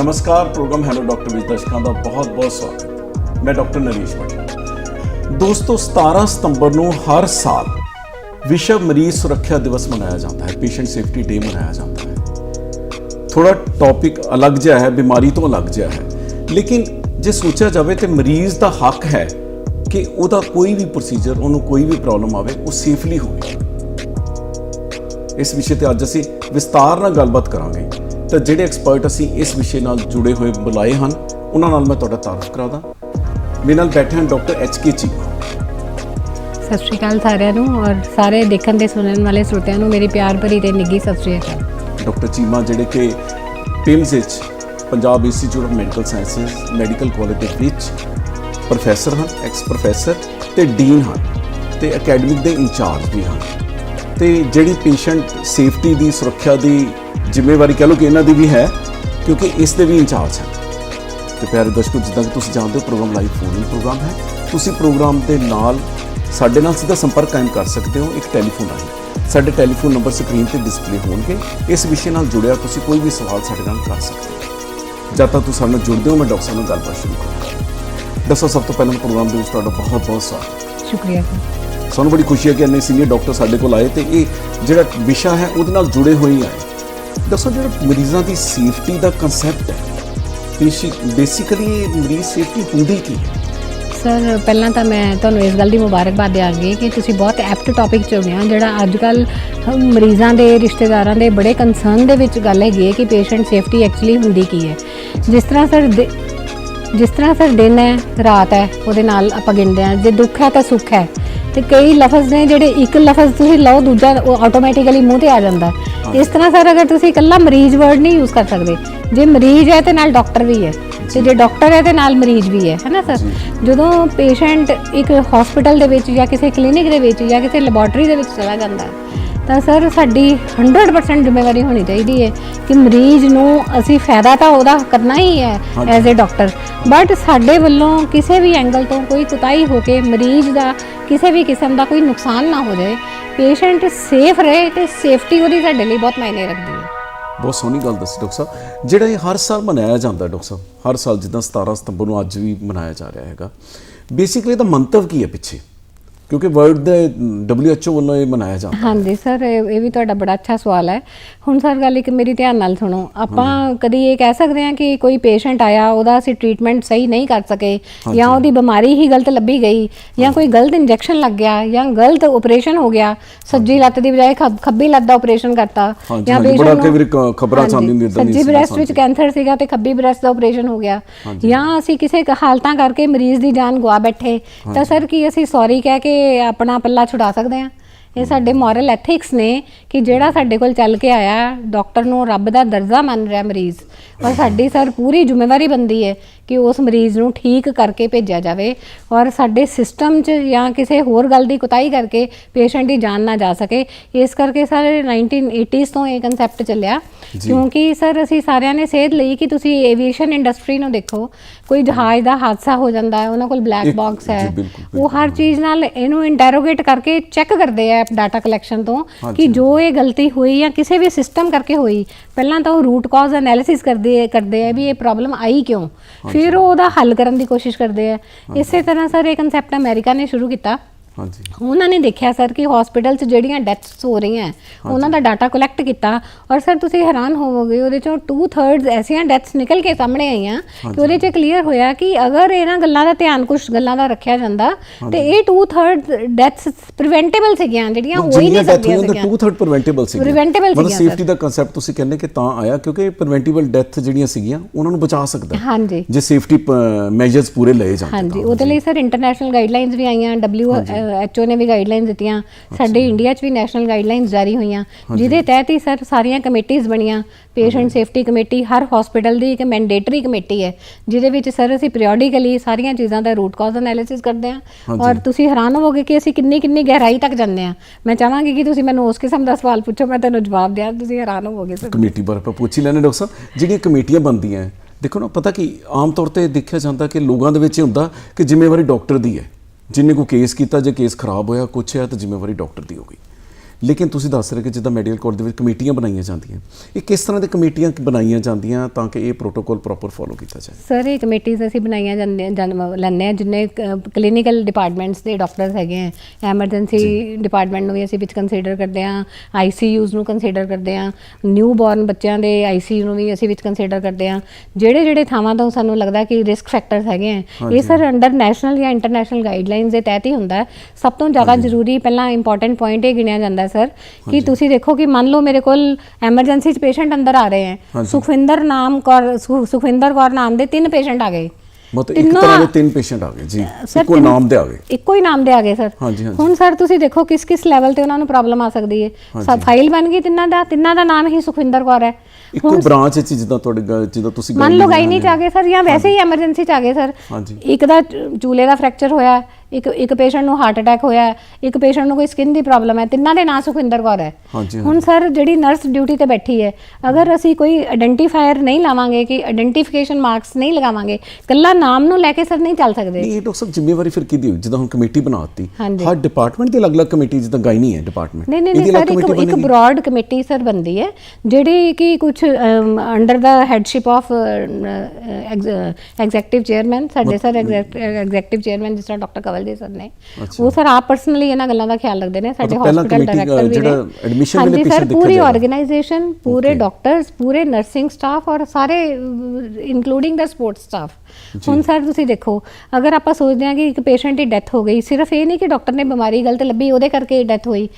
ਨਮਸਕਾਰ programme hello doctor ਵਿੱਚ ਦਰਸ਼ਕਾਂ ਦਾ ਬਹੁਤ-ਬਹੁਤ ਸਵਾਗਤ ਮੈਂ ਡਾਕਟਰ ਨਰੇਸ਼ ਪਟਿਆਲ ਦੋਸਤੋ 17 ਸਤੰਬਰ ਨੂੰ ਹਰ ਸਾਲ ਵਿਸ਼ਵ ਮਰੀਜ਼ ਸੁਰੱਖਿਆ ਦਿਵਸ ਮਨਾਇਆ ਜਾਂਦਾ ਹੈ ਪੇਸ਼ੈਂਟ ਸੇਫਟੀ ਡੇ ਮਨਾਇਆ ਜਾਂਦਾ ਹੈ ਥੋੜਾ ਟੌਪਿਕ ਅਲੱਗ ਜਿਹਾ ਹੈ ਬਿਮਾਰੀ ਤੋਂ ਅਲੱਗ ਜਿਹਾ ਹੈ ਲੇਕਿਨ ਜੇ ਸੋਚਿਆ ਜਾਵੇ ਤੇ ਮਰੀਜ਼ ਦਾ ਹੱਕ ਹੈ ਕਿ ਉਹਦਾ ਕੋਈ ਵੀ ਪ੍ਰੋਸੀਜਰ ਉਹਨੂੰ ਕੋਈ ਵੀ ਪ੍ਰੋਬਲਮ ਆਵੇ ਉਹ ਸੇਫਲੀ ਹੋਵੇ ਇਸ ਵਿਸ਼ੇ ਤੇ ਅੱਜ ਅਸੀਂ ਵਿਸਤਾਰ ਨਾਲ ਗੱਲਬਾਤ ਕਰਾਂਗੇ ਤਾਂ ਜਿਹੜੇ ਐਕਸਪਰਟ ਅਸੀਂ ਇਸ ਵਿਸ਼ੇ ਨਾਲ ਜੁੜੇ ਹੋਏ ਬੁਲਾਏ ਹਨ ਉਹਨਾਂ ਨਾਲ ਮੈਂ ਤੁਹਾਡਾ ਤਾਰਫ ਕਰਾਦਾ ਮੇਰੇ ਨਾਲ ਬੈਠੇ ਹਨ ਡਾਕਟਰ ਐਚ ਕੇ ਚੀਮਾ ਸਤਿ ਸ਼੍ਰੀ ਅਕਾਲ ਸਾਰਿਆਂ ਨੂੰ ਔਰ ਸਾਰੇ ਦੇਖਣ ਤੇ ਸੁਣਨ ਵਾਲੇ ਸਰੋਤਿਆਂ ਨੂੰ ਮੇਰੀ ਪਿਆਰ ਭਰੀ ਤੇ ਨਿੱਘੀ ਸਤਿ ਸ਼੍ਰੀ ਅਕਾਲ। ਡਾਕਟਰ ਚੀਮਾ ਜਿਹੜੇ ਕਿ ਪਿਮਸ ਵਿੱਚ Punjab institute of medical sciences medical college ਦੇ ਵਿੱਚ ਪ੍ਰੋਫੈਸਰ ਹਨ ਐਕਸ ਪ੍ਰੋਫੈਸਰ ਤੇ ਡੀਨ ਹਨ ਤੇ ਅਕੈਡਮਿਕ ਦੇ ਇੰਚਾਰਜ ਵੀ ਹਨ। ਤੇ ਜਿਹੜੀ ਪੇਸ਼ੈਂਟ ਸੇਫਟੀ ਦੀ, ਸੁਰੱਖਿਆ ਦੀ ਜ਼ਿੰਮੇਵਾਰੀ ਕਹ ਲਓ ਕਿ ਇਹਨਾਂ ਦੀ ਵੀ ਹੈ, ਕਿਉਂਕਿ ਇਸ ਦੇ ਵੀ ਇੰਚਾਰਜ ਹਨ ਤੇ ਪਿਆਰੇ ਦਰਸ਼ਕੋ, ਜਿੱਦਾਂ ਕਿ ਤੁਸੀਂ ਜਾਣਦੇ ਹੋ, program live phone in program ਹੈ। ਤੁਸੀਂ ਪ੍ਰੋਗਰਾਮ ਦੇ ਨਾਲ ਸਾਡੇ ਨਾਲ ਸਿੱਧਾ ਸੰਪਰਕ ਕਾਇਮ ਕਰ ਸਕਦੇ ਹੋ, ਇੱਕ ਟੈਲੀਫੋਨ ਰਾਹੀਂ। ਸਾਡੇ ਟੈਲੀਫੋਨ ਨੰਬਰ ਸਕਰੀਨ ਤੇ ਡਿਸਪਲੇ ਹੋਣਗੇ। ਇਸ ਵਿਸ਼ੇ ਨਾਲ ਜੁੜਿਆ ਤੁਸੀਂ ਕੋਈ ਵੀ ਸਵਾਲ ਸਾਡੇ ਨਾਲ ਕਰ ਸਕਦੇ ਹੋ। ਜਦ ਤੱਕ ਤੁਸੀਂ ਸਾਡੇ ਨਾਲ ਜੁੜਦੇ ਹੋ, ਮੈਂ ਡਾਕਟਰ ਸਾਹਿਬ ਨਾਲ ਗੱਲਬਾਤ ਸ਼ੁਰੂ ਕਰਾਂਗਾ ਦੱਸੋ, ਸਭ ਤੋਂ ਪਹਿਲਾਂ ਪ੍ਰੋਗਰਾਮ ਦੇ ਵਿੱਚ ਤੁਹਾਡਾ ਬਹੁਤ ਬਹੁਤ ਸਵਾਗਤ। ਸ਼ੁਕਰੀਆ ਸਾਨੂੰ ਬੜੀ ਖੁਸ਼ੀ ਹੈ ਕਿ ਇੰਨੇ ਸੀਨੀਅਰ ਡਾਕਟਰ ਸਾਡੇ ਕੋਲ ਆਏ ਤੇ ਇਹ ਜਿਹੜਾ ਵਿਸ਼ਾ ਹੈ ਉਹਦੇ ਨਾਲ ਜੁੜੇ ਹੋਏ ਹੀ ਆਏ ਦੱਸੋ ਜਿਹੜਾ ਮਰੀਜ਼ਾਂ ਦੀ ਸੇਫਟੀ ਦਾ ਕਨਸੈਪਟ ਹੈ ਬੇਸਿਕਲੀ ਮਰੀਜ਼ ਸੇਫਟੀ ਹੁੰਦੀ ਕੀ ਹੈ? ਸਰ ਪਹਿਲਾਂ ਤਾਂ ਮੈਂ ਤੁਹਾਨੂੰ ਇਸ ਗੱਲ ਦੀ ਮੁਬਾਰਕਬਾਦ ਦਿਆਂਗੀ ਕਿ ਤੁਸੀਂ ਬਹੁਤ ਐਪਟ ਟੌਪਿਕ ਚੁਣਿਆ ਜਿਹੜਾ ਅੱਜ ਕੱਲ ਮਰੀਜ਼ਾਂ ਦੇ, ਰਿਸ਼ਤੇਦਾਰਾਂ ਦੇ ਬੜੇ ਕੰਸਰਨ ਦੇ ਵਿੱਚ ਗੱਲ ਹੈਗੀ ਹੈ ਕਿ ਪੇਸ਼ੈਂਟ ਸੇਫਟੀ ਐਕਚੁਅਲੀ ਹੁੰਦੀ ਕੀ ਹੈ। ਜਿਸ ਤਰ੍ਹਾਂ ਸਰ ਦੇ- ਜਿਸ ਤਰ੍ਹਾਂ ਸਰ ਦਿਨ ਹੈ, ਰਾਤ ਹੈ, ਉਹਦੇ ਨਾਲ ਆਪਾਂ ਗਿਣਦੇ ਹਾਂ, ਜੇ ਦੁੱਖ ਹੈ ਤਾਂ ਸੁੱਖ ਹੈ। ਤੇ ਕਈ ਲਫ਼ਜ਼ ਨੇ ਜਿਹੜੇ ਇੱਕ ਲਫ਼ਜ਼ ਤੁਸੀਂ ਲਓ ਦੂਜਾ ਉਹ ਆਟੋਮੈਟਿਕਲੀ ਮੂੰਹ ਤੇ ਆ ਜਾਂਦਾ। ਇਸ ਤਰ੍ਹਾਂ ਸਰ ਅਗਰ ਤੁਸੀਂ ਇਕੱਲਾ ਮਰੀਜ਼ ਵਰਡ ਨਹੀਂ ਯੂਜ਼ ਕਰ ਸਕਦੇ ਜੇ ਮਰੀਜ਼ ਹੈ ਤੇ ਨਾਲ ਡਾਕਟਰ ਵੀ ਹੈ ਤੇ ਜੇ ਡਾਕਟਰ ਹੈ ਤੇ ਨਾਲ ਮਰੀਜ਼ ਵੀ ਹੈ ਹੈ ਨਾ ਸਰ ਜਦੋਂ ਪੇਸ਼ੈਂਟ ਇੱਕ ਹਸਪੀਟਲ ਦੇ ਵਿੱਚ ਜਾਂ ਕਿਸੇ ਕਲੀਨਿਕ ਦੇ ਵਿੱਚ ਜਾਂ ਕਿਸੇ ਲੈਬੋਰੇਟਰੀ ਦੇ ਵਿੱਚ ਚਲਾ ਜਾਂਦਾ ਤਾਂ ਸਰ ਸਾਡੀ 100% ਜ਼ਿੰਮੇਵਾਰੀ ਹੋਣੀ ਚਾਹੀਦੀ ਹੈ ਕਿ ਮਰੀਜ਼ ਨੂੰ ਅਸੀਂ ਫਾਇਦਾ ਤਾਂ ਉਹਦਾ ਕਰਨਾ ਹੀ ਹੈ। ਐਜ਼ ਅ ਡਾਕਟਰ ਬਟ ਸਾਡੇ ਵੱਲੋਂ ਕਿਸੇ ਵੀ ਐਂਗਲ ਤੋਂ ਕੋਈ ਕੁਤਾਈ ਹੋ ਕੇ ਮਰੀਜ਼ ਦਾ ਕਿਸੇ ਵੀ ਕਿਸਮ ਦਾ ਕੋਈ ਨੁਕਸਾਨ ਨਾ ਹੋ ਜਾਏ ਪੇਸ਼ੈਂਟ ਸੇਫ ਰਹੇ ਤੇ ਸੇਫਟੀ ਉਹਦੀ ਸਾਡੇ ਲਈ ਬਹੁਤ ਮਾਇਨੇ ਰੱਖਦੀ ਹੈ। ਬਹੁਤ ਸੋਹਣੀ ਗੱਲ ਦੱਸੀ ਡਾਕਟਰ ਸਾਹਿਬ। ਜਿਹੜਾ ਇਹ ਹਰ ਸਾਲ ਮਨਾਇਆ ਜਾਂਦਾ ਡਾਕਟਰ ਸਾਹਿਬ ਹਰ ਸਾਲ ਜਿੱਦਾਂ 17 ਸਤੰਬਰ ਨੂੰ ਅੱਜ ਵੀ ਮਨਾਇਆ ਜਾ ਰਿਹਾ ਹੈਗਾ। ਬੇਸਿਕਲੀ ਇਹਦਾ ਮੰਤਵ ਕੀ ਹੈ ਪਿੱਛੇ? ਕਿਉਂਕਿ ਵਰਲਡ ਦੇ WHO ਵੱਲੋਂ ਇਹ ਮਨਾਇਆ ਜਾਂਦਾ ਹਾਂਜੀ ਸਰ ਇਹ ਇਹ ਵੀ ਤੁਹਾਡਾ ਬੜਾ ਅੱਛਾ ਸਵਾਲ ਹੈ। ਹੁਣ ਸਰ ਗੱਲ ਇੱਕ ਮੇਰੀ ਧਿਆਨ ਨਾਲ ਸੁਣੋ। ਆਪਾਂ ਕਦੀ ਇਹ ਕਹਿ ਸਕਦੇ ਹਾਂ ਕਿ ਕੋਈ ਪੇਸ਼ੈਂਟ ਆਇਆ ਉਹਦਾ ਅਸੀਂ ਟ੍ਰੀਟਮੈਂਟ ਸਹੀ ਨਹੀਂ ਕਰ ਸਕੇ ਜਾਂ ਉਹਦੀ ਬਿਮਾਰੀ ਹੀ ਗਲਤ ਲੱਭੀ ਗਈ ਜਾਂ ਕੋਈ ਗਲਤ ਇੰਜੈਕਸ਼ਨ ਲੱਗ ਗਿਆ ਜਾਂ ਗਲਤ ਆਪਰੇਸ਼ਨ ਹੋ ਗਿਆ ਸੱਜੀ ਲੱਤ ਦੀ ਬਜਾਏ ਖੱਬ- ਖੱਬੀ ਲੱਤ ਦਾ ਆਪਰੇਸ਼ਨ ਕਰਤਾ ਹਾਂਜੀ, ਹਾਂਜੀ, patient ਬੜਾ ਕਈ ਵਾਰੀ ਕ- ਖਬਰਾਂ ਹਾਂਜੀ, ਆਉਂਦੀ ਹੁੰਦੀ ਏਦਾਂ ਦੀ ਸੱਜੀ ਬ੍ਰੈਸਟ ਵਿੱਚ ਕੈਂਸਰ ਸੀਗਾ ਤੇ ਖੱਬੀ ਬ੍ਰੈਸਟ ਦਾ ਆਪਰੇਸ਼ਨ ਹੋ ਗਿਆ। ਜਾਂ ਅਸੀਂ ਕਿਸੇ ਕ- ਹਾਲਤਾਂ ਕਰਕੇ ਮਰੀਜ਼ ਦੀ ਜਾਨ ਗਵਾ ਬੈਠੇ। ਤਾਂ ਸਰ ਕੀ ਅਸੀਂ ਸੌਰੀ ਕਹਿ ਕੇ ਆਪਣਾ ਪੱਲਾ ਛੁਡਾ ਸਕਦੇ ਹਾਂ ਇਹ ਸਾਡੇ ਮੋਰਲ ਐਥਿਕਸ ਨੇ ਕਿ ਜਿਹੜਾ ਸਾਡੇ ਕੋਲ ਚੱਲ ਕੇ ਆਇਆ ਡਾਕਟਰ ਨੂੰ ਰੱਬ ਦਾ ਦਰਜਾ ਮੰਨ ਰਿਹਾ ਮਰੀਜ਼, ਔਰ ਸਾਡੀ ਸਰ ਪੂਰੀ ਜ਼ਿੰਮੇਵਾਰੀ ਬੰਦੀ ਹੈ ਕਿ ਉਸ ਮਰੀਜ਼ ਨੂੰ ਠੀਕ ਕਰਕੇ ਭੇਜਿਆ ਜਾਵੇ ਔਰ ਸਾਡੇ ਸਿਸਟਮ 'ਚ ਜਾਂ ਕਿਸੇ ਹੋਰ ਗੱਲ ਦੀ ਕੁਤਾਈ ਕਰਕੇ ਪੇਸ਼ੈਂਟ ਦੀ ਜਾਨ ਨਾ ਜਾ ਸਕੇ। ਇਸ ਕਰਕੇ ਸਰ 1980s ਤੋਂ ਇਹ ਕਨਸੈਪਟ ਚੱਲਿਆ। ਕਿਉਂਕਿ ਸਰ ਅਸੀਂ ਸਾਰਿਆਂ ਨੇ ਸੇਧ ਲਈ ਕਿ ਤੁਸੀਂ ਏਵੀਏਸ਼ਨ ਇੰਡਸਟਰੀ ਨੂੰ ਦੇਖੋ। ਕੋਈ ਜਹਾਜ਼ ਦਾ ਹਾਦਸਾ ਹੋ ਜਾਂਦਾ ਹੈ ਉਹਨਾਂ ਕੋਲ ਬਲੈਕ ਬਾਕਸ ਹੈ। ਉਹ ਹਰ ਚੀਜ਼ ਨਾਲ ਇਹਨੂੰ ਇੰਟਰੋਗੇਟ ਕਰਕੇ ਚੈੱਕ ਕਰਦੇ ਆ ਡਾਟਾ ਕਲੈਕਸ਼ਨ ਤੋਂ ਕਿ ਜੋ ਇਹ ਗਲਤੀ ਹੋਈ ਜਾਂ ਕਿਸੇ ਵੀ ਸਿਸਟਮ ਕਰਕੇ ਹੋਈ। ਪਹਿਲਾਂ ਤਾਂ ਉਹ ਰੂਟ ਕਾਜ਼ ਐਨਾਲਿਸਿਸ ਕਰਦੇ ਕਰਦੇ ਆ ਵੀ ਇਹ ਪ੍ਰੋਬਲਮ ਆਈ ਕਿਉਂ? ਫਿਰ ਉਹ ਉਹਦਾ ਹੱਲ ਕਰਨ ਦੀ ਕੋਸ਼ਿਸ਼ ਕਰਦੇ ਆ। ਇਸੇ ਤਰ੍ਹਾਂ ਸਰ ਇਹ ਕਨਸੈਪਟ ਅਮਰੀਕਾ ਨੇ ਸ਼ੁਰੂ ਕੀਤਾ। ਹਾਂਜੀ। ਉਹਨਾਂ ਨੇ ਦੇਖਿਆ ਸਰ ਕਿ ਹਸਪੀਟਲ 'ਚ ਜਿਹੜੀਆਂ ਡੈਥਸ ਹੋ ਰਹੀਆਂ ਉਹਨਾਂ ਦਾ ਡਾਟਾ ਕਲੈਕਟ ਕੀਤਾ ਔਰ ਸਰ ਤੁਸੀਂ ਹੈਰਾਨ ਹੋਵੋਗੇ ਉਹਦੇ ਚੋਂ 2/3 ਐਸੀਆਂ ਡੈਥਸ ਨਿਕਲ ਕੇ ਸਾਹਮਣੇ ਆਈਆਂ ਕਿ ਉਹਦੇ 'ਚ ਕਲੀਅਰ ਹੋਇਆ ਕਿ ਅਗਰ ਇਹਨਾਂ ਗੱਲਾਂ ਦਾ ਧਿਆਨ ਕੁਝ ਗੱਲਾਂ ਦਾ ਰੱਖਿਆ ਜਾਂਦਾ ਤੇ ਇਹ 2/3 ਡੈਥਸ ਪ੍ਰੀਵੈਂਟੇਬਲ ਸੀਗੀਆਂ ਜਿਹੜੀਆਂ ਹੋ ਹੀ ਨਹੀਂ ਸਕਦੀਆਂ ਸੀਗੀਆਂ। 2/3 ਪ੍ਰੀਵੈਂਟੇਬਲ ਸੀ Preventable ਮਤਲਬ ਸੀਗੀਆਂ, ਸੇਫਟੀ ਦਾ ਕਨਸੈਪਟ ਤੁਸੀਂ ਕਹਿੰਦੇ ਕਿ ਤਾਂ ਆਇਆ ਕਿਉਂਕਿ ਪ੍ਰੀਵੈਂਟੇਬਲ ਡੈਥ ਜਿਹੜੀਆਂ ਸੀਗੀਆਂ ਉਹਨਾਂ ਨੂੰ ਬਚਾ ਸਕਦਾ ਹੈ। ਹਾਂਜੀ। ਜੇ ਸੇਫਟੀ ਮੈਜਰਸ ਪੂਰੇ ਲਏ ਜਾਂਦੇ ਹਾਂਜੀ ਉਹਦੇ ਲਈ ਸਰ ਇੰਟਰਨੈਸ਼ਨਲ ਗਾਈਡਲਾਈਨਸ ਵੀ ਆਈਆਂ WHO ਨੇ ਵੀ ਗਾਈਡਲਾਈਨਸ ਦਿੱਤੀਆਂ। ਸਾਡੇ ਇੰਡੀਆ 'ਚ ਵੀ ਨੈਸ਼ਨਲ ਗਾਈਡਲਾਈਨਸ ਜਾਰੀ ਹੋਈਆਂ। ਜਿਹਦੇ ਤਹਿਤ ਹੀ ਸਰ ਸਾਰੀਆਂ ਕਮੇਟੀਆਂ ਬਣੀਆਂ। ਪੇਸ਼ੈਂਟ ਸੇਫਟੀ ਕਮੇਟੀ ਹਰ ਹਸਪੀਟਲ ਦੀ ਇੱਕ ਮੈਂਡੇਟਰੀ ਕਮੇਟੀ ਹੈ। ਜਿਹਦੇ ਵਿੱਚ ਸਰ ਅਸੀਂ ਪੀਰੀਓਡਿਕਲੀ ਸਾਰੀਆਂ ਚੀਜ਼ਾਂ ਦਾ ਰੂਟ ਕਾਜ਼ ਐਨਾਲਿਸਿਸ ਕਰਦੇ ਹਾਂ। ਔਰ ਤੁਸੀਂ ਹੈਰਾਨ ਹੋਵੋਗੇ ਕਿ ਅਸੀਂ ਕਿੰਨੀ ਕਿੰਨੀ ਗਹਿਰਾਈ ਤੱਕ ਜਾਂਦੇ ਹਾਂ। ਮੈਂ ਚਾਹਾਂਗੀ ਕਿ ਤੁਸੀਂ ਮੈਨੂੰ ਉਸ ਕਿਸਮ ਦਾ ਸਵਾਲ ਪੁੱਛੋ ਮੈਂ ਤੁਹਾਨੂੰ ਜਵਾਬ ਦਿਆਂ। ਤੁਸੀਂ ਹੈਰਾਨ ਹੋਵੋਗੇ ਸਰ। ਕਮੇਟੀ ਬਾਰੇ ਪੁੱਛ ਹੀ ਲੈਣੇ ਡਾਕਟਰ ਸਾਹਿਬ। ਜਿਹੜੀਆਂ ਕਮੇਟੀਆਂ ਬਣਦੀਆਂ ਦੇਖੋ ਨਾ ਪਤਾ ਕੀ ਆਮ ਤੌਰ ਤੇ ਦੇਖਿਆ ਜਾਂਦਾ ਕਿ ਲੋਕਾਂ ਦੇ ਵਿੱਚ ਇਹ ਹੁੰਦਾ ਕਿ ਜ਼ਿੰਮੇਵਾਰੀ ਡਾਕਟਰ ਦੀ ਹੈ। ਜਿੰਨੇ ਕੋ ਕੇਸ ਕੀਤਾ, ਜੇ ਕੇਸ ਖਰਾਬ ਹੋਇਆ, ਕੁਛ ਹੈ ਤਾਂ ਜ਼ਿੰਮੇਵਾਰੀ ਡਾਕਟਰ ਦੀ ਹੋ ਗਈ। ਲੇਕਿਨ ਤੁਸੀਂ ਦੱਸ ਰਹੇ ਕਿ ਜਿੱਦਾਂ ਮੈਡੀਕਲ ਕਾਲਜ ਦੇ ਵਿੱਚ ਕਮੇਟੀਆਂ ਬਣਾਈਆਂ ਜਾਂਦੀਆਂ ਇਹ ਕਿਸ ਤਰ੍ਹਾਂ ਦੇ ਕਮੇਟੀਆਂ ਬਣਾਈਆਂ ਜਾਂਦੀਆਂ ਤਾਂ ਕਿ ਇਹ ਪ੍ਰੋਟੋਕਾਲ ਪ੍ਰੋਪਰ ਫੋਲੋ ਕੀਤਾ ਜਾਏ? ਸਰ ਇਹ ਕਮੇਟੀਜ਼ ਅਸੀਂ ਬਣਾਈਆਂ ਜਨਮ ਲੈਂਦੇ ਆ ਜਿੰਨੇ ਕਲੀਨਿਕਲ ਡਿਪਾਰਟਮੈਂਟਸ ਦੇ ਡਾਕਟਰਸ ਹੈਗੇ ਆ ਐਮਰਜੈਂਸੀ ਡਿਪਾਰਟਮੈਂਟ ਨੂੰ ਵੀ ਅਸੀਂ ਵਿੱਚ ਕੰਸੀਡਰ ਕਰਦੇ ਆ ਆਈਸੀਯੂਜ਼ ਨੂੰ ਕੰਸੀਡਰ ਕਰਦੇ ਆ ਨਿਊ ਬੋਰਨ ਬੱਚਿਆਂ ਦੇ ਆਈਸੀਯੂ ਨੂੰ ਵੀ ਅਸੀਂ ਵਿੱਚ ਕੰਸੀਡਰ ਕਰਦੇ ਆ ਜਿਹੜੇ ਜਿਹੜੇ ਥਾਵਾਂ ਤੋਂ ਸਾਨੂੰ ਲੱਗਦਾ ਕਿ ਰਿਸਕ ਫੈਕਟਰਸ ਹੈਗੇ ਆ ਇਹ ਸਰ ਅੰਡਰ ਨੈਸ਼ਨਲ ਜਾਂ ਇੰਟਰਨੈਸ਼ਨਲ ਗਾਈਡਲਾਈਨਸ ਦੇ ਤਹਿਤ ਹੀ ਹੁੰਦਾ ਸਭ ਤੋਂ ਜ਼ਿਆਦਾ ਜ਼ਰੂਰੀ ਪਹਿਲਾਂ ਇੰਪੋਰਟੈਂਟ ਪੁਆਇੰਟ ਇਹ ਗਿਣਿਆ ਜਾਂਦਾ ਸਰ ਕਿ ਤੁਸੀਂ ਦੇਖੋ ਕਿ ਮੰਨ ਲਓ ਮੇਰੇ ਕੋਲ ਐਮਰਜੈਂਸੀ 'ਚ ਪੇਸ਼ੈਂਟ ਅੰਦਰ ਆ ਰਹੇ ਹੈ। ਸੁਖਵਿੰਦਰ ਨਾਮ ਕੌਰ ਸੁਖਵਿੰਦਰ ਕੌਰ ਨਾਮ ਦੇ ਤਿੰਨ ਪੇਸ਼ੈਂਟ ਆ ਗਏ। ਮਤਲਬ ਇੱਕ ਤਰ੍ਹਾਂ ਦੇ ਤਿੰਨ ਪੇਸ਼ੈਂਟ ਆ ਗਏ ਜੀ। ਇੱਕੋ ਨਾਮ ਦੇ ਆ ਗਏ। ਇੱਕੋ ਹੀ ਨਾਮ ਦੇ ਆ ਗਏ ਸਰ। ਹਾਂਜੀ, ਹਾਂਜੀ। ਹੁਣ ਸਰ ਤੁਸੀਂ ਦੇਖੋ ਕਿਸ ਕਿਸ ਲੈਵਲ ਤੇ ਉਹਨਾਂ ਨੂੰ ਪ੍ਰੋਬਲਮ ਆ ਸਕਦੀ ਹੈ। ਸਭ ਫਾਈਲ ਬਣ ਗਈ ਤਿੰਨਾਂ ਦਾ ਤਿੰਨਾਂ ਦਾ ਨਾਮ ਹੀ ਸੁਖਵਿੰਦਰ ਕੌਰ ਹੈ। ਇੱਕੋ ਬ੍ਰਾਂਚ ਵਿੱਚ ਜਿੱਦਾਂ ਤੁਹਾਡੇ ਜਿੱਦਾਂ ਤੁਸੀਂ ਮੰਨ ਲਓ ਗਾਇਨੀ ਚ ਆ ਗਏ ਸਰ ਜਾਂ ਵੈਸੇ ਹੀ ਐਮਰਜੈਂਸੀ ਚ ਆ ਗਏ ਸਰ। ਹਾਂਜੀ। ਇੱਕ ਦਾ ਚੂਲੇ ਦਾ ਫ੍ਰੈਕਚਰ ਹੋਇਆ। ਹੈ, ਇੱਕ ਇੱਕ ਪੇਸ਼ੈਂਟ ਨੂੰ ਹਾਰਟ ਅਟੈਕ ਹੋਇਆ ਹੈ, ਇੱਕ ਪੇਸ਼ੈਂਟ ਨੂੰ ਕੋਈ ਸਕਿਨ ਦੀ ਪ੍ਰੋਬਲਮ ਹੈ ਤਿੰਨਾਂ ਦੇ ਨਾਂ ਸੁਖਵਿੰਦਰ ਕੌਰ ਹੈ। ਹਾਂਜੀ, ਹੁਣ ਸਰ ਜਿਹੜੀ ਨਰਸ ਡਿਊਟੀ ਤੇ ਬੈਠੀ ਹੈ ਅਗਰ ਅਸੀਂ ਕੋਈ ਆਇਡੈਂਟੀਫਾਇਰ ਨਹੀਂ ਲਾਵਾਂਗੇ ਕਿ ਆਇਡੈਂਟੀਫਿਕੇਸ਼ਨ ਮਾਰਕਸ ਨਹੀਂ ਲਗਾਵਾਂਗੇ ਕੱਲਾ ਨਾਮ ਨੂੰ ਲੈ ਕੇ ਸਰ ਨਹੀਂ ਚੱਲ ਸਕਦੇ। ਨਹੀਂ ਇਹ ਡਾਕਟਰ ਸਾਹਿਬ ਜ਼ਿੰਮੇਵਾਰੀ ਫਿਰ ਕਿਹਦੀ ਹੋਈ? ਜਿੱਦਾਂ ਹੁਣ ਕਮੇਟੀ ਬਣਾਤੀ। ਹਰ ਡਿਪਾਰਟਮੈਂਟ ਦੀ ਅਲੱਗ-ਅਲੱਗ ਕਮੇਟੀ ਜਿੱਦਾਂ ਗਾਇਨੀ ਹੈ ਡਿਪਾਰਟਮੈਂਟ ਨਹੀਂ ਨਹੀਂ ਨਹੀਂ ਸਰ ਇੱਕ ਇੱਕ ਬ੍ਰੌਡ ਕਮੇਟੀ ਸਰ ਬੰਦੀ ਹੈ ਜਿਹੜੀ ਕਿ ਕੁਝ under the headship of executive chairman ਸਾਡੇ ਸਰ ਐਗਜ਼ੈਕਟਿਵ ਚੇਅਰਮੈਨ ਜਿਸ ਤਰ੍ਹਾਂ ਡਾਕਟਰ ਕਵਲਜੀ ਸਰ ਨੇ ਉਹ ਸਰ ਆਪ ਪਰਸਨਲੀ ਇਹਨਾਂ ਗੱਲਾਂ ਦਾ ਖਿਆਲ ਰੱਖਦੇ ਨੇ ਸਾਡੇ ਹਸਪੀਟਲ ਡਾਇਰੈਕਟਰ ਵੀ ਜਿਹੜਾ ਨੇ। admission ਵੇਲੇ ਸਰ ਦੇਖਿਆ ਪੂਰੀ। ਆਰਗੇਨਾਈਜੇਸ਼ਨ ਪੂਰੇ ਡਾਕਟਰਸ ਪੂਰੇ ਨਰਸਿੰਗ ਸਟਾਫ ਔਰ ਸਾਰੇ ਇਨਕਲੂਡਿੰਗ ਦਾ ਸਪੋਰਟ ਸਟਾਫ ਹੁਣ ਸਰ ਤੁਸੀਂ ਦੇਖੋ ਅਗਰ ਆਪਾਂ ਸੋਚਦੇ ਹਾਂ ਕਿ ਇੱਕ ਪੇਸ਼ੈਂਟ ਦੀ ਡੈਥ ਹੋ ਗਈ ਸਿਰਫ ਇਹ ਨਹੀਂ ਕਿ ਡਾਕਟਰ ਨੇ ਬਿਮਾਰੀ ਗਲਤ ਲੱਭੀ ਉਹਦੇ ਕਰਕੇ ਡੈਥ ਹੋਈ।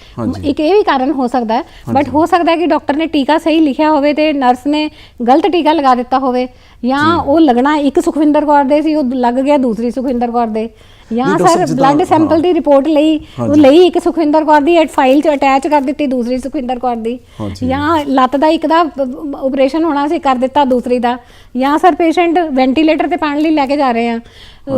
ਇੱਕ ਇਹ ਵੀ ਕਾਰਨ ਹੋ ਸਕਦਾ ਹੈ ਬਟ ਹੋ ਸਕਦਾ ਹੈ ਕਿ ਡਾਕਟਰ ਨੇ ਟੀਕਾ ਸਹੀ ਲਿਖਿਆ ਹੋਵੇ ਤੇ ਨਰਸ ਨੇ ਗਲਤ ਟੀਕਾ ਲਗਾ ਦਿੱਤਾ ਹੋਵੇ। ਜਾਂ। ਉਹ ਲੱਗਣਾ ਇੱਕ ਸੁਖਵਿੰਦਰ ਕੌਰ ਦੇ ਸੀ ਉਹ ਲੱਗ ਗਿਆ ਦੂਸਰੀ ਸੁਖਵਿੰਦਰ ਕੌਰ ਦੇ। ਜਾਂ ਸਰ ਬਲੱਡ ਸੈਂਪਲ ਦੀ ਰਿਪੋਰਟ ਲਈ ਉਹ। ਲਈ ਇੱਕ ਸੁਖਵਿੰਦਰ ਕੌਰ ਦੀ ਫਾਈਲ 'ਚ ਅਟੈਚ ਕਰ ਦਿੱਤੀ ਦੂਸਰੀ ਸੁਖਵਿੰਦਰ ਕੌਰ ਦੀ। ਜਾਂ ਲੱਤ ਦਾ ਇੱਕ ਦਾ ਆਪਰੇਸ਼ਨ ਹੋਣਾ ਸੀ ਕਰ ਦਿੱਤਾ ਦੂਸਰੀ ਦਾ। ਜਾਂ ਸਰ ਪੇਸ਼ੈਂਟ ਵੈਂਟੀਲੇਟਰ ਤੇ ਪਾਣ ਲਈ ਲੈ ਕੇ ਜਾ ਰਹੇ ਆ